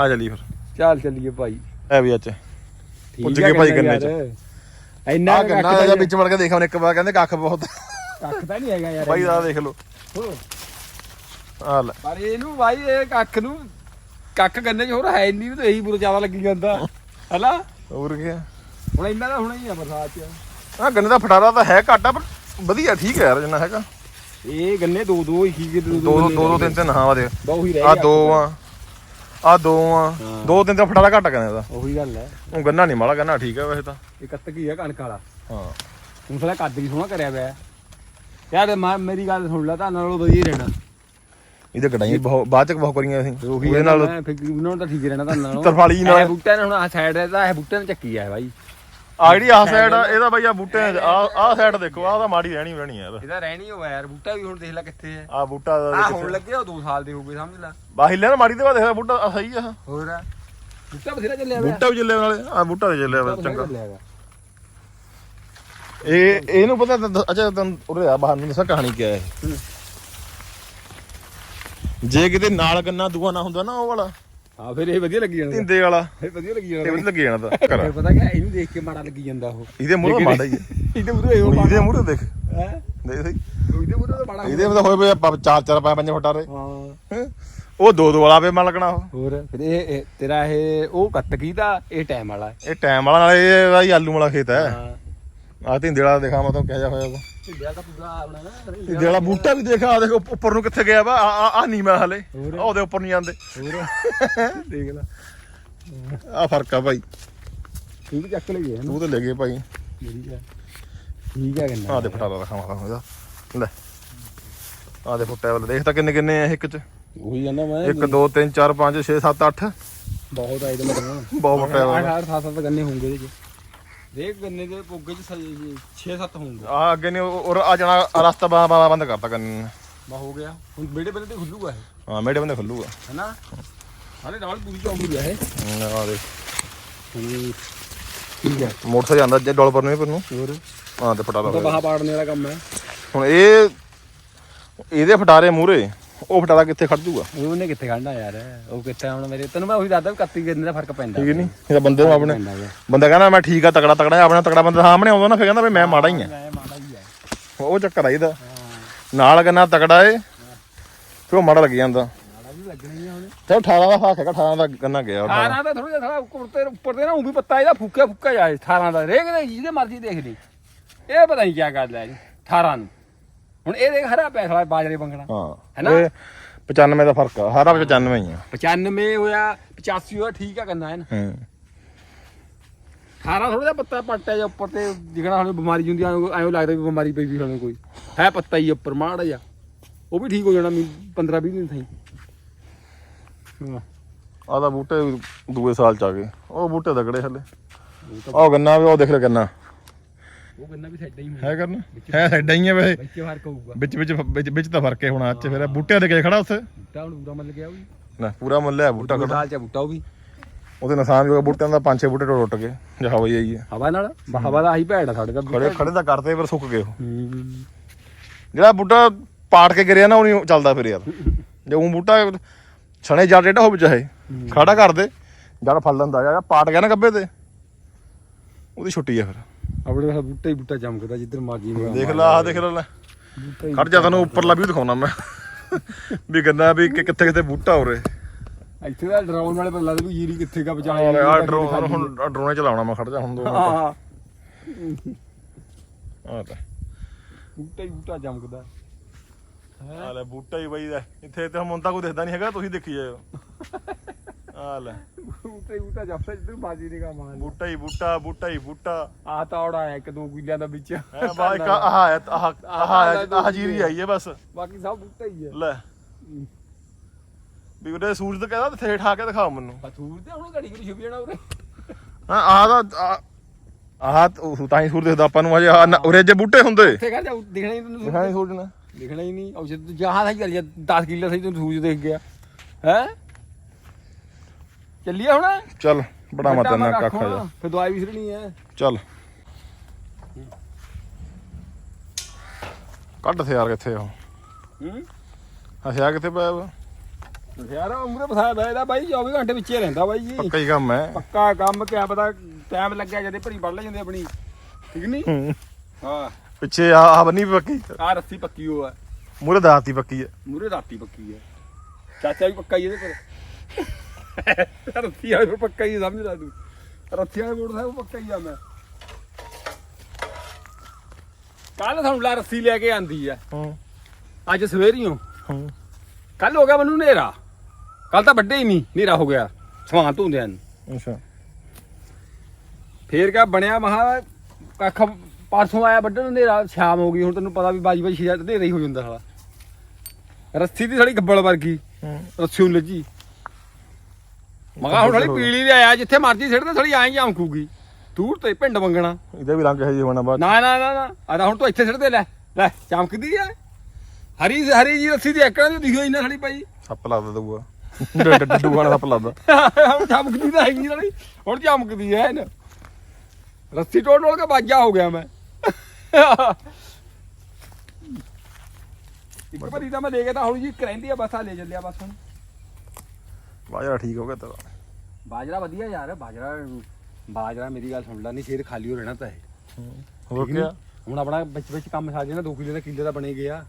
ਜਲੀ ਫਿਰ। ਚੱਲ ਚੱਲੀਏ ਭਾਈ। ਐ ਵੀ ਅੱਛੇ ਠੀਕ ਪੁੱਜ ਗਏ ਭਾਈ ਗੰਨਾ ਯਾਰ। ਇੰਨਾ ਗੰਨਾ ਕੱਖ ਦਾ ਵਿੱਚ ਵੜ ਕੇ ਦੇਖਾਂ ਇੱਕ ਵਾਰ ਕਹਿੰਦੇ ਕੱਖ ਬਹੁਤ। ਕੱਖ ਤਾਂ ਨਹੀਂ ਹੈਗਾ ਯਾਰ ਬਾਈ ਦਾ ਦੇਖ ਲਓ। ਆ ਲੈ। ਪਰ ਇਹਨੂੰ ਭਾਈ ਇਹ ਕੱਖ ਨੂੰ ਕੱਖ ਗੰਨੇ 'ਚ ਹੋਰ ਹੈ ਨਹੀਂ ਤਾਂ ਇਹੀ ਬੁਰਾ ਜ਼ਿਆਦਾ ਲੱਗੀ ਜਾਂਦਾ। ਹਲਾ ਹੋਰ ਕੀ ਆ? ਹੁਣ ਇੰਨਾ ਦਾ ਹੋਣਾ ਹੀ ਆ ਬਰਸਾਤ 'ਚ। ਆਹ ਗੰਨੇ ਦਾ ਫਟਾਰਾ ਤਾਂ ਹੈ ਘੱਟ ਆ ਪਰ ਵਧੀਆ ਠੀਕ ਹੈ ਯਾਰ ਜਿੰਨਾ ਹੈਗਾ। ਇਹ ਗੰਨੇ ਦੋ ਦੋ ਹੀ ਖੀਗੇ ਦੋ ਦੋ ਦੋ ਦੋ ਦੋ ਤਿੰਨ ਤਿੰਨ ਹਾਂ ਵਾ ਦੇ ਦੋ ਹੀ ਰਹਿ ਆ ਦੋ ਆ ਆ ਦੋ ਆ ਦੋ ਤਿੰਨ ਤਾਂ ਫਟਾਰਾ ਘੱਟ ਕਹਿੰਦੇ ਦਾ ਉਹੀ ਗੱਲ ਹੈ ਉਹ ਗੰਨਾ ਨਹੀਂ ਮਾੜਾ ਗੰਨਾ ਠੀਕ ਹੈ ਵੈਸੇ ਤਾਂ। ਇਹ ਕੱਤ ਕੀ ਆ ਕਣਕ ਵਾਲਾ। ਹਾਂ। ਹੁਣ ਸਾਲਾ ਕੱਦ ਵੀ ਸੋਹਣਾ ਕਰਿਆ ਹੋਇਆ ਹੈ। ਯਾਰ ਮੇਰੀ ਗੱਲ ਸੁਣ ਲੈ ਤਾਂ ਨਾਲੋਂ ਵਧੀਆ ਹੀ ਇਹਦੇ ਕਢਾਈਆਂ ਬਹੁਤ ਬਾਅਦ ਚ ਬਹੁਤ ਕਰੀਆਂ ਅਸੀਂ ਉਹੀ ਉਹਦੇ ਨਾਲ ਮੈਂ ਫਿਰ ਉਹਨਾਂ ਨੂੰ ਤਾਂ ਠੀਕ ਰਹਿਣਾ ਤਾਂ ਨਾਲੋਂ। ਤਰਫਾਲੀ ਨਾਲ। ਇਹ ਬੂਟਿਆਂ ਨੇ ਹੁਣ ਆ ਸਾਈਡ ਦਾ ਇਹ ਬੂਟਿਆਂ ਨੇ ਚੱਕੀ ਆ ਬਾਈ। ਆ ਜਿਹੜੀ ਆਹ ਸਾਈਡ ਆ ਇਹਦਾ ਬਈ ਆ ਬੂਟੇ ਆ ਆਹ ਸਾਈਡ ਦੇਖੋ ਆਹ ਤਾਂ ਮਾੜੀ ਰਹਿਣੀ ਰਹਿਣੀ ਆ ਇਹਦਾ ਰਹਿਣੀ ਹੋਇਆ ਯਾਰ ਬੂਟਾ ਵੀ ਹੁਣ ਦੇਖ ਲੈ ਕਿੱਥੇ ਹੈ। ਆ ਬੂਟਾ ਦਾ ਆ ਹੁਣ ਲੱਗੇ ਉਹ 2 ਸਾਲ ਦੇ ਹੋ ਗਏ ਸਮਝ ਲੈ। ਬਾਹਿਲੇ ਨਾ ਮਾੜੀ ਤੇ ਬਾਅਦ ਦੇਖਦਾ ਬੂਟਾ ਸਹੀ ਆ। ਹੋਰ ਬੂਟਾ ਬਥੇਰਾ ਚੱਲਿਆ ਹੋਇਆ ਬੂਟਾ ਵੀ ਚੱਲੇ ਨਾਲੇ। ਆ ਬੂਟਾ ਵੀ ਚੱਲਿਆ ਬਥੇਰਾ ਚੰਗਾ। ਚੱਲਿਆ ਹੋਇਆ। ਇਹ ਇਹਨੂੰ ਪਤਾ ਤਾਂ- ਅੱਛਾ ਤੈਨੂੰ ਉਰੇ ਆ ਬਾਹਰ ਨੂੰ ਦੱਸਾਂ ਕਹਾਣੀ ਕੀ ਹੈ। ਇਹ। ਜੇ ਕਿਤੇ ਨਾਲ ਗੰਨਾ ਦੂਆ ਨਾ ਹੁੰਦਾ ਨਾ ਉਹ ਵਾਲਾ। ਹਾਂ ਫਿਰ ਇਹ ਵਧੀਆ ਲੱਗੀ ਜਾਂਦਾ। ਤਿੰਦੇ ਵਾਲਾ। ਫਿਰ ਵਧੀਆ ਲੱਗੀ ਇਹ ਜਾਂਦਾ ਵੀ ਲੱਗੇ ਜਾਣਾ ਤਾਂ ਘਰ। ਫਿਰ ਪਤਾ ਕਿ ਇਹਨੂੰ ਦੇਖ ਕੇ ਮਾੜਾ ਲੱਗੀ ਜਾਂਦਾ ਉਹ। ਇਹਦੇ ਮੂਹਰੇ ਮਾੜਾ ਹੀ ਹੈ ਇਹਦੇ ਮੂਹਰੇ ਇਹੋ ਹੁਣ ਇਹਦੇ ਮਾੜਾ ਮੂਹਰੇ ਦੇਖ। ਹੈ? ਦੇਖ ਸਹੀ। ਇਹਦੇ ਮੂਹਰੇ ਤਾਂ ਮਾੜਾ ਇਹਦੇ ਮਤਲਬ ਹੋਏ ਪਏ ਚਾਰ ਚਾਰ ਪੰਜ ਪੰਜ ਫਟਾਰੇ ਹਾਂ। ਉਹ ਦੋ ਦੋ ਵਾਲਾ ਪੇ ਮਨ ਲੱਗਣਾ ਉਹ। ਹੋਰ ਫਿਰ ਇਹ ਇਹ- ਤੇਰਾ ਇਹ ਉਹ ਕੱਤ ਕੀ ਦਾ ਇਹ ਟਾਈਮ ਵਾਲਾ। ਇਹ ਟਾਈਮ ਵਾਲਾ ਨਾਲੇ ਇਹਦਾ ਹੀ ਆਲੂ ਵਾਲਾ ਖੇਤ ਹੈ। ਹਾਂ। ਆ ਤਿੰਦੇ ਵਾਲਾ ਦੇਖਾ ਮੈਂ ਤੁਹਾਨੂੰ ਕਿਹਾ ਜਾ ਹੋਇਆ ਵਾ। ਢਿੱਡਿਆ ਤਾਂ ਪੂਰਾ ਆਪਣਾ ਨਾ ਤਿੰਦੇ ਵਾਲਾ ਬੂਟਾ ਵੀ ਦੇਖਾ ਆ ਦੇਖ ਉੱਪ- ਉੱਪਰ ਨੂੰ ਕਿੱਥੇ ਗਿਆ ਵਾ? ਆ ਆ ਨੀਵਾਂ ਹਲੇ। ਹੋਰ। ਆਹ ਉਹਦੇ ਉੱਪਰ ਨਹੀਂ ਜਾਂਦੇ ਹੋਰ? ਦੇਖ ਲੈ। ਆ ਫ਼ਰਕ ਆ ਭਾਈ। ਵੀ ਚੱਕ ਲਈਏ ਤੂੰ ਤੇ ਲੈ ਗਏ ਭਾਈ। ਠੀਕ ਹੈ ਠੀਕ ਹੈ ਗੰਨਾ ਆ ਦੇ ਫਟਾਲਾ ਰਖਾ ਮਾਰਾ ਇਹਦਾ ਲੈ। ਆ ਦੇ ਫੁੱਟਿਆ ਵਾਲਾ ਦੇਖ ਤਾਂ ਕਿੰਨੇ ਕਿੰਨੇ ਆ ਇੱਕ ਚ। ਉਹੀ ਜਾਂਦਾ ਮੈਂ। 1 2 3 4 5 6 7 8 ਬਹੁਤ ਤੇ ਮਤਲਬ ਬਹੁਤ ਆਹ ਵਾਲਾ। ਆਹ ਸੱਤ ਸੱਤ ਗੰਨੇ ਹੋਣਗੇ ਇਹਦੇ ਚ। ਦੇਖ ਗੰਨੇ ਦੇ ਪੋਗੇ ਚ 6 7 ਹੋਣਗੇ ਆ ਅੱਗੇ ਨੇ ਔਰ ਆ ਜਾਣਾ ਆਹ ਰਸਤਾ ਬਾ- ਬਾ- ਬੰਦ ਕਰਤਾ ਕੰਨ ਬਾ ਹੋ ਗਿਆ। ਹੁਣ ਬੇੜੇ ਬੇੜੇ ਤੇ ਖੁੱਲੂਗਾ ਇਹ। ਹਾਂ ਮੇੜੇ ਬੰਦੇ ਖੁੱਲੂਗਾ। ਹੈਨਾ? ਹਾਲੇ ਨਾਲ ਪੂਰੀ ਚੌਂਕੀ ਹੈ ਇਹ। ਆ ਦੇ ਹੂੰ। ਠੀਕ ਹੈ। ਮੋਟਰਸਾਈਕਲ ਜਾਂਦਾ ਜੇ ਡੋਲ ਪਰ ਨੂੰ ਪਰ ਨੂੰ ਹੋਰ? ਹਾਂ ਤੇ ਫਟਾਲਾ ਤਾਂ। ਬਾਹਾਂ ਪਾੜਨੇ ਵਾਲਾ ਕੰਮ ਹੈ। ਹੁਣ ਇਹ ਇਹਦੇ ਫਟਾਰੇ ਮੂਰੇ ਉਹ ਫਟਾਰਾ ਕਿੱਥੇ ਖੜ ਜੂਗਾ? ਉਹਨੇ ਕਿੱਥੇ ਖੜਨਾ ਯਾਰ? ਉਹ ਕਿੱਥੇ ਹੁਣ ਮੇਰੇ ਤੈਨੂੰ ਮੈਂ ਉਹੀ ਦੱਸਦਾ ਵੀ ਕੱਤੀ ਦਾ ਫ਼ਰਕ ਪੈਂਦਾ। ਠੀਕ ਨਹੀਂ ਇਹਦਾ ਬੰਦੇ ਨੂੰ ਆਪਣੇ। ਬੰਦਾ ਕਹਿੰਦਾ ਮੈਂ ਠੀਕ ਆ ਤਕੜਾ ਤਕੜਾ ਆਪਣਾ ਤਕੜਾ ਬੰਦਾ ਸਾਹਮਣੇ ਆਉਂਦਾ ਨਾ ਫਿਰ ਕਹਿੰਦਾ ਵੀ ਮੈਂ ਮਾੜਾ ਹੀ ਆ। ਮੈਂ ਮਾੜਾ ਹੀ ਹੈ ਉਹ ਚੱਕਰ ਆ ਇਹਦਾ। ਨਾਲ ਕਹਿੰਦਾ ਤਕੜਾ ਏ ਫਿਰ ਉਹ ਮਾੜਾ ਲੱਗ ਜਾਂਦਾ। ਤੇ 18 ਦਾ ਹਾਕ ਹੈਗਾ 18 ਦਾ ਗੰਨਾ ਗਿਆ ਉਹਦਾ 18 ਦਾ ਥੋੜਾ ਜਿਹਾ ਥੋੜਾ ਉੱਪਰ ਤੇ ਉੱਪਰ ਤੇ ਨਾ ਉਹ ਵੀ ਪੱਤਾ ਇਹਦਾ ਫੁੱਕਿਆ ਫੁੱਕਾ ਜਾਏ 18 ਦਾ। ਰੇਗ ਦੇ ਜਿਹਦੇ ਮਰਜ਼ੀ ਦੇਖ ਲਈ। ਇਹ ਪਤਾ ਨਹੀਂ ਕੀ ਗੱਲ ਹੈ ਜੀ 18 ਨੂੰ। ਹੁਣ ਇਹ ਦੇਖ ਹਰਾ ਪੈਸਾ ਬਾਜਰੇ ਬੰਗਣਾ ਹਾਂ ਹੈਨਾ? ਇਹ 95 ਦਾ ਫ਼ਰਕ ਆ ਹਰਾ 95 ਹੀ ਆ। 95 ਹੋਇਆ 85 ਹੋਇਆ ਠੀਕ ਆ ਕਰਨਾ ਹੈ ਨਾ ਹੂੰ। 18 ਥੋੜਾ ਜਿਹਾ ਪੱਤਾ ਪੱਟਿਆ ਜਾਂ ਉੱਪਰ ਤੇ ਜਿਗਣਾ ਸਾਨੂੰ ਬਿਮਾਰੀ ਹੁੰਦੀ ਐਂ ਐਂ ਲੱਗਦਾ ਵੀ ਬਿਮਾਰੀ ਪਈ ਵੀ ਸਾਨੂੰ ਕੋਈ। ਹੈ ਪੱਤਾ ਹੀ ਉੱਪਰ ਮਾੜਾ ਜਿਹਾ। ਉਹ ਵੀ ਠੀਕ ਹੋ ਜਾਣਾ 15 20 ਦਿਨ ਥਾਈ ਆ ਦਾ ਬੂਟੇ ਦੂਏ ਸਾਲ ਚ ਆ ਗਏ। ਉਹ ਬੂਟੇ ਤਕੜੇ ਹਲੇ। ਉਹ ਗੰਨਾ ਵੀ ਉਹ ਦੇਖ ਲੈ ਗੰਨਾ। ਉਹ ਗੰਨਾ ਵੀ ਸਾਡਾ ਹੀ ਹੈ ਕਰਨਾ? ਹੈ ਸਾਡਾ ਹੀ ਆ ਵੈਸੇ। ਵਿੱਚ ਫ਼ਰਕ ਹੋਊਗਾ। ਵਿੱਚ ਵਿੱਚ ਵਿੱਚ ਵਿੱਚ ਤਾਂ ਫ਼ਰਕ ਹੈ ਹੁਣ ਅੱਜ ਫਿਰ। ਬੂਟਿਆਂ ਦੇ ਕੇ ਖੜਾ ਉੱਥੇ? ਬੂਟਾ ਹੁਣ ਪੂਰਾ ਮੱਲ ਗਿਆ ਉਹ ਵੀ। ਨਾ ਪੂਰਾ ਮੁੱਲ ਹੈ ਬੂਟਾ ਖੜਾ। ਸਾਲ ਚ ਬੂਟਾ ਉਹ ਵੀ। ਉਹਦੇ ਨੁਕਸਾਨ ਵੀ ਹੋ ਗਿਆ ਬੂਟਿਆਂ ਦਾ ਪੰਜ ਛੇ ਬੂਟੇ ਟੁੱਟ ਗਏ। ਜੇ ਹਵਾ ਹੀ ਆਈ ਹੈ। ਹਵਾ ਨਾਲ? ਹਵਾ ਦਾ ਆਹੀ ਭੈੜ ਆ ਸਾਡੇ ਦਾ ਖੜੇ ਖੜੇ ਤਾਂ ਕਰਤੇ ਪਰ ਸੁੱਕ ਗਏ ਉਹ। ਹੂੰ। ਜਿਹੜਾ ਬੂਟਾ ਪਾੜ ਕੇ ਗਿਰਿਆ ਨਾ ਉਹ ਨਹੀਂ ਚੱਲਦਾ ਫਿਰ ਯਾਰ। ਜੇ ਉਹ ਬੂਟਾ ਛਣੇ ਜੜ ਜਿਹੜਾ ਹੋਵੇ ਚਾਹੇ। ਖੜਾ ਕਰ ਦੇ। ਜੜ ਫਲ ਲੈਂਦਾ ਜਾਂ ਪਾਟ ਗਿਆ ਨਾ ਗੱਬੇ ਤੇ ਉਹਦੀ ਛੁੱਟੀ ਆ ਫਿਰ। ਆਪਣੇ ਦਾ ਬੂਟਾ ਹੀ ਬੂਟਾ ਚਮਕਦਾ ਜਿੱਧਰ ਮਰਜ਼ੀ ਨੂੰ ਦੇਖ ਲੈ ਆਹ ਦੇਖ ਲੈ ਲੈ। ਖੜ ਜਾ ਤੈਨੂੰ ਉੱਪਰਲਾ ਵੀ ਦਿਖਾਉਣਾ ਮੈਂ। ਵੀ ਗੰਨਾ ਵੀ ਕਿ ਕਿੱਥੇ ਕਿੱਥੇ ਬੂਟਾ ਹੋ ਰਿਹਾ ਇੱਥੇ ਦਾ ਡਰਾਉਣ ਵਾਲੇ ਪਤਾ ਲੱਗਦਾ ਵੀ ਜੀਰੀ ਕਿੱਥੇ ਕਾ ਬਚਾ ਆ ਡਰੋਨ ਹੁਣ ਆਹ ਡਰੋਨੇ ਚਲਾਉਣਾ ਮੈਂ ਖੜ ਜਾ ਹੁਣ ਦੋ ਮਿੰਟ। ਹਾਂ ਆ ਲੈ। ਬੂਟਾ ਹੀ ਬੂਟਾ ਚਮਕਦਾ। ਆ ਲੈ ਬੂਟਾ ਹੀ ਬਈ ਦਾ ਇੱਥੇ ਤੇ ਹੁਣ ਤਾਂ ਕੋਈ ਦਿਖਦਾ ਨਹੀਂ ਹੈਗਾ ਤੁਸੀਂ ਦੇਖੀ ਜਾਓ ਆ ਲੈ। ਉੱਤੇ ਉੱਤੇ ਜਾਫਾ ਜਿੱਦ ਬਾਜੀ ਦੀ ਕਾ ਮਾਰ ਬੂਟਾ ਹੀ ਬੂਟਾ ਬੂਟਾ ਹੀ ਬੂਟਾ। ਆ ਤੌੜ ਆਇਆ ਇੱਕ ਦੋ ਕਿੱਲਿਆਂ ਦਾ ਵਿੱਚ। ਹੈ ਬਾ ਇੱਕ ਆਹ ਆਇਆ ਆਹ ਆਹ ਆਇਆ, ਆਹ ਜੀਰੀ ਆਈ ਹੈ ਬਸ। ਬਾਕੀ ਸਭ ਬੂਟਾ ਹੀ ਹੈ। ਲੈ। ਵੀ ਉਹਦੇ ਸੂਰਜ ਤੇ ਕਹਿੰਦਾ ਥੇ ਠਾ ਕੇ ਦਿਖਾਓ ਮੈਨੂੰ। ਬਥੂਰ ਤੇ ਹੁਣ ਘੜੀ ਘੜੀ ਛੁਪ ਜਾਣਾ ਉਰੇ। ਹਾਂ ਆਹ ਦਾ ਆਹ ਉਹ ਤਾਂ ਹੀ ਸੂਰਜ ਦੇਖਦਾ ਆਪਾਂ ਨੂੰ ਅਜੇ ਆਹ ਨਾ- ਉਰੇ ਜੇ ਬੂਟੇ ਹੁੰਦੇ। ਉੱਥੇ ਦਿਖਣਾ ਹੀ ਤੈਨੂੰ ਦਿਖਾਈ ਨਹੀਂ ਸੂਰਜ ਨੇ। ਦਿਖਣਾ ਹੀ ਨਹੀਂ। ਔਰ ਜਹਾਂ ਦਾ ਚੱਲ 10 ਕਿੱਲੇ ਸਹੀ ਤੈਨੂੰ ਸੂਰਜ ਦੇਖ ਗਿਆ। ਹੈ? ਚੱਲੀਏ ਹੁਣ? ਚੱਲ ਬੜਾ ਮਤ ਨਾ ਕੱਖ ਹੁਣ, ਜਾ। ਫਿਰ ਦਵਾਈ ਵਿਸਰਣੀ ਹੈ। ਚੱਲ। ਕੱਢ ਹਥਿਆਰ ਕਿੱਥੇ ਆ ਉਹ? ਹੂੰ? ਹਥਿਆਰ ਕਿੱਥੇ ਪਿਆ ਵਾ? ਯਾਰ ਉਮਰੇ ਬਸਾ ਬੈਦਾ ਬਾਈ 24 ਘੰਟੇ ਵਿੱਚੇ ਰਹਿੰਦਾ ਬਾਈ ਜੀ। ਪੱਕਾ ਹੀ ਕੰਮ ਹੈ। ਪੱਕਾ ਕੰਮ ਕਿਆ ਪਤਾ ਟਾਈਮ ਲੱਗਿਆ ਜਦੇ ਭਰੀ ਵੱਢ ਲੈ ਜਾਂਦੇ ਆਪਣੀ। ਠੀਕ ਨਹੀਂ ਹੂੰ। ਪਿੱਛੇ ਆ ਆ ਬੰਨੀ ਵੀ ਪੱਕੀ। ਆ ਰੱਸੀ ਪੱਕੀ ਹੋ ਆ। ਮੂਰੇ ਦਾਤੀ ਪੱਕੀ ਹੈ। ਮੂਰੇ ਰਾਤੀ ਪੱਕੀ ਹੈ। ਚਾਚਾ ਵੀ ਪੱਕਾ ਹੀ ਇਹਦੇ ਪਰ ਰੱਸੀ ਵਾਲੇ ਪੱਕਾ ਹੀ ਹੈ, ਸਮਝ ਲੈ ਤੂੰ। ਰੱਸੀ ਵਾਲੇ ਮੋਟਰ ਸਾਹਿਬ ਪੱਕਾ ਹੀ ਆ ਮੈਂ। ਕੱਲ ਸਾਨੂੰ ਲਾ ਰੱਸੀ ਲੈ ਕੇ ਆਂਦੀ ਆ। ਹੂੰ। ਅੱਜ ਸਵੇਰੀਓ। ਹੂੰ। ਕੱਲ ਹੋ ਗਿਆ ਮੈਨੂੰ ਹਨੇਰਾ। ਕੱਲ ਤਾਂ ਵੱਡੇ ਹੀ ਨਹੀਂ ਹਨੇਰਾ ਹੋ ਗਿਆ। ਸਵਾਂ ਧੁੰਦਿਆਂ ਨੂੰ। ਅੱਛਾ। ਫੇਰ ਕਿਆ ਬਣਿਆ? ਮਹਾ ਕੱਖ ਪਰਸੋਂ ਆਇਆ ਵੱਢਣ ਨੂੰ ਹਨੇਰਾ ਸ਼ਾਮ ਹੋ ਗਈ। ਹੁਣ ਤੈਨੂੰ ਪਤਾ ਵੀ ਬਾਜੀ ਬਾਜੀ ਛੇ ਹਨੇਰਾ ਹੀ ਹੋ ਜਾਂਦਾ ਸਾਲਾ। ਰੱਸੀ ਦੀ ਥੜੀ ਗੱਬਲ ਵਰਗੀ। ਹੂੰ। ਰੱਸੀ ਨੂੰ ਲੱਜੀ। ਮਗਾ ਹੁਣ ਥੜੀ ਪੀਲੀ ਦੇ ਆਇਆ ਜਿੱਥੇ ਮਰਜ਼ੀ ਸਿੱਟਦੇ ਥੜੀ ਐਂ ਜਾਂਕੂਗੀ ਦੂਰ ਤੇ ਪਿੰਡ ਮੰਗਣਾ ਇਹਦਾ ਵੀ ਰੰਗ ਹੈ ਜੀ ਹੋਣਾ ਬਾਅਦ ਨਾ ਨਾ ਨਾ ਨਾ। ਆਦਾ ਹੁਣ ਤੂੰ ਇੱਥੇ ਸਿੱਟਦੇ ਲੈ ਲੈ ਚਮਕਦੀ ਆ। ਹਰੀ ਹਰੀ ਜੀ ਰੱਸੀ ਦੀ ਐਕੜਾਂ ਦੀ ਦਿਖੀ ਹੋਈ ਨਾ ਥੜੀ ਪਈ ਸੱਪ ਲੱਗਦਾ ਦਊਗਾ। ਡੱਡੂ ਵਾਲਾ ਸੱਪ ਲੱਗਦਾ। ਹੁਣ ਚਮਕਦੀ ਤਾਂ ਹੈਗੀ ਥੜੀ ਹੁਣ ਚਮਕਦੀ ਐ ਨਾ ਰੱਸੀ ਟੋੜ ਟੋੜ ਕੇ ਬਾਜਾ ਹੋ ਗਿਆ ਮੈਂ। ਇੱਕ ਵਾਰੀ ਤਾਂ ਮੈਂ ਲੈ ਕੇ ਤਾਂ ਹੌਲੀ ਜੀ ਕਰੈਂਦੀ ਆ ਬਸ ਆ ਲੈ ਚੱਲਿਆ ਬਸ ਹੁਣ। ਬਾਜਰਾ ਠੀਕ ਹੋ ਗਿਆ ਤੇਰਾ। ਬਾਜਰਾ ਵਧੀਆ ਯਾਰ ਬਾਜਰਾ ਬਾਜਰਾ ਮੇਰੀ ਗੱਲ ਸੁਣ ਲੈ ਨਹੀਂ ਸਿਰ ਖਾਲੀ ਹੋ ਰਹਿਣਾ ਤਾਂ ਇਹ। ਹੋਰ ਕੀ? ਹੁਣ ਆਪਣਾ ਵਿੱਚ ਵਿੱਚ ਕੰਮ ਸਾਜੇ ਨਾ 2 ਕਿੱਲੇ ਦਾ ਕਿੱਲੇ ਦਾ ਬਣੇ ਗਿਆ।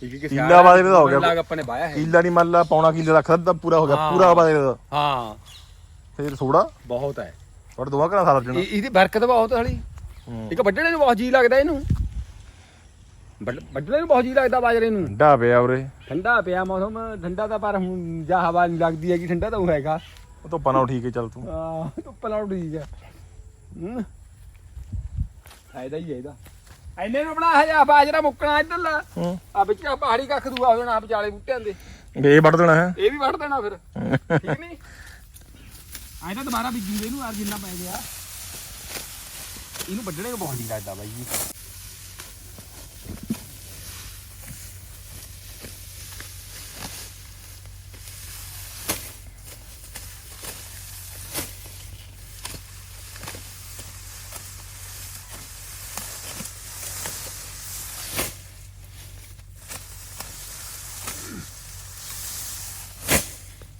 ਕਿੱਲਾ ਬਾਜਰੇ ਦਾ ਹੋ ਗਿਆ। ਲਾਗ ਆਪਾਂ ਨੇ ਵਾਇਆ ਹੈ। ਕੀਲਾ ਨਹੀਂ ਮੰਨ ਲਾ ਪੌਣਾ ਕੀਲੇ ਦਾ ਖਰਦਾ ਪੂਰਾ ਹੋ ਗਿਆ। ਪੂਰਾ ਬਾਜਰੇ ਦਾ। ਹਾਂ। ਫੇਰ ਥੋੜਾ ਬਹੁਤ ਹੈ। ਪਰ ਦੋਵਾਂ ਘਰਾਂ ਸਾਰਾ ਜਣਾ ਇਹ- ਇਹਦੀ ਬਰਕਤ ਬਹੁਤ ਹਲੀ ਇੱਕ ਵੱਢਣੇ ਨੂੰ ਬਹੁਤ ਜੀ ਲੱਗਦਾ ਇਹਨੂੰ। ਵੱਢਣੇ ਨੂੰ ਬਹੁਤ ਜੀ ਲੱਗਦਾ ਬਾਜਰੇ ਨੂੰ। ਢਾ ਪਿਆ ਉਰੇ। ਠੰਡਾ ਪਿਆ ਮੌਸਮ ਠੰਡਾ ਤਾਂ ਪਰ ਹੁਣ ਜਾਂ ਹਵਾ ਨਹੀਂ ਲੱਗਦੀ ਹੈਗੀ ਠੰਡਾ ਤਾਂ ਉਹ ਹੈਗਾ। ਉਹ ਧੁੱਪਾਂ ਨਾਲ ਠੀਕ ਹੈ ਚੱਲ ਤੂੰ। ਆ ਧੁੱਪ ਲਾਉ ਠੀਕ ਹੈ। ਹੂੰ। ਫਾਇਦਾ ਹੀ ਹੈ ਇਹਦਾ। ਐਨੇ ਨੂੰ ਬਣਾ ਹੈ ਆ ਬਾਜਰਾ ਮੁੱਕਣਾ ਇੱਧਰ ਲਾ ਹੂੰ। ਆ ਵਿੱਚ ਆ ਪਹਾੜੀ ਕੱਖ ਦੂਆ ਹੋ ਜਾਣਾ ਵਿਚਾਲੇ ਬੂਟਿਆਂ ਦੇ। ਇਹ ਵੱਢ ਦੇਣਾ ਹੈ। ਇਹ ਵੀ ਵੱਢ ਦੇਣਾ ਫਿਰ। ਠੀਕ ਨਹੀਂ? ਐਂ ਤਾਂ ਦੁਬਾਰਾ ਬੀਜੂਗੇ ਇਹਨੂੰ ਯਾਰ ਜਿੰਨਾ ਪੈ ਗਿਆ। ਇਹਨੂੰ ਵੱਢਣੇ ਬਹੁਤ ਨਹੀਂ ਲੱਗਦਾ ਬਾਈ ਜੀ।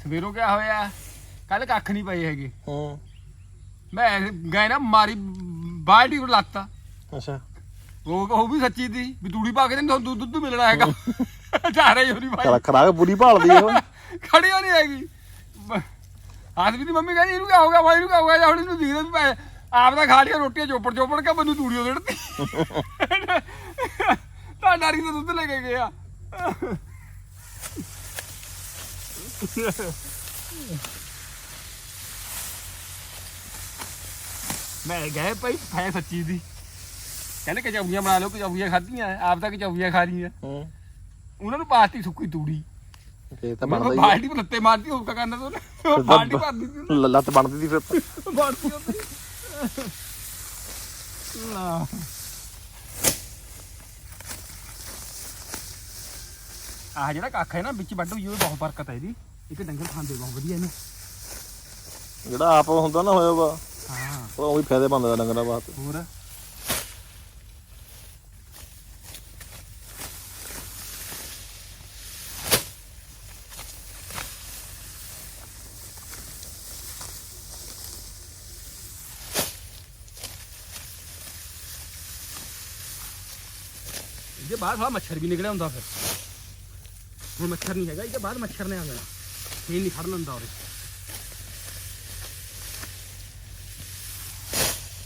ਸਵੇਰੋਂ ਕਿਆ ਹੋਇਆ? ਕੱਲ ਕੱਖ ਨਹੀਂ ਪਏ ਹੈਗੇ। ਹੂੰ। ਮੈਂ ਗਏ ਨਾ ਮਾਰੀ ਬਾਲਟੀ ਨੂੰ ਲੱਤ। ਅੱਛਾ। ਉਹ ਉਹ ਵੀ ਸੱਚੀ ਸੀ ਵੀ ਤੂੜੀ ਪਾ ਕੇ ਤੈਨੂੰ ਦੁੱਧ ਦੁੱਧ ਮਿਲਣਾ ਹੈਗਾ। ਚਾਰੇ ਹੀ ਹੋਣੀ ਭਾਈ। ਖਰਾਕ ਬੁਰੀ ਭਾਲਦੀ ਉਹ ਖੜੀ ਹੋਣੀ ਹੈਗੀ। ਆਦਮੀ ਦੀ ਮੰਮੀ ਕਹਿੰਦੀ ਇਹਨੂੰ ਕਿਆ ਹੋ ਗਿਆ ਭਾਈ ਇਹਨੂੰ ਕਿਆ ਹੋ ਗਿਆ? ਜਾਂ ਹੁਣ ਇਹਨੂੰ ਦੀਦਾ ਵੀ ਆਪ ਤਾਂ ਖਾ ਲਿਆ ਰੋਟੀਆਂ ਚੋਪੜ ਚੋਪੜ ਕੇ ਮੈਨੂੰ ਤੂੜੀ ਦੇੜਤੀ ਤਾਂ ਡਾਰੀ ਦਾ ਦੁੱਧ ਲੈ ਕੇ ਗਿਆ। ਮੈਂ ਗਏ ਭਾਈ ਫੈ ਸੱਚੀ ਦੀ। ਕਹਿੰਦੇ ਕਚੌੜੀਆਂ ਬਣਾ ਲਓ ਕਚੌੜੀਆਂ ਖਾਧੀਆਂ ਆਪ ਤਾਂ ਕਚੌੜੀਆਂ ਖਾ ਰਹੀਆਂ। ਹੂੰ। ਉਹਨਾਂ ਨੂੰ ਪਾਤੀ ਸੁੱਕੀ ਤੂੜੀ। ਇਹ ਤਾਂ ਬਣਦਾ ਹੀ ਬਾਲਟੀ ਵਿੱਚ ਲੱਤੇ ਮਾਰਦੀ ਕਿਆ ਕਰਨਾ। ਤੂੰ ਫਿਰ ਬਾਲਟੀ ਤਾਂ- ਭਰਦੀ ਸੀ ਹੈ। ਲ- ਲੱਤ ਬਣਦੀ ਦੀ ਫਿਰ ਤਾਂ। ਬਾਲਟੀ ਉੱਤੇ ਨਾ ਆਹ ਜਿਹੜਾ ਕੱਖ ਹੈ ਨਾ ਵਿੱਚ ਵੱਢ ਹੋਈ ਉਹ ਬਹੁਤ ਬਰਕਤ ਹੈ ਇਹਦੀ। ਇੱਕ ਡੰਗਰ ਖਾਂਦੇ ਬਹੁਤ ਵਧੀਆ ਇਹਨੂੰ। ਜਿਹੜਾ ਆਪ ਹੁੰਦਾ ਨਾ ਹੋਇਆ ਵਾ ਹਾਂ। ਉਹ ਵੀ ਫਾਇਦੇ ਬੰਦਾ ਡੰਗਰਾਂ ਵਾਸਤੇ। ਹੋਰ? ਬਾਅਦ ਸਾਲਾ ਮੱਛਰ ਵੀ ਨਿਕਲਿਆ ਹੁੰਦਾ ਫਿਰ। ਹੁਣ ਮੱਛਰ ਨਹੀਂ ਹੈਗਾ, ਇਹ ਇਹਦੇ ਬਾਅਦ ਮੱਛਰ ਨੇ ਆ ਜਾਣਾ ਇਹ ਨਹੀਂ ਖੜਨ ਹੁੰਦਾ ਉਹਦੇ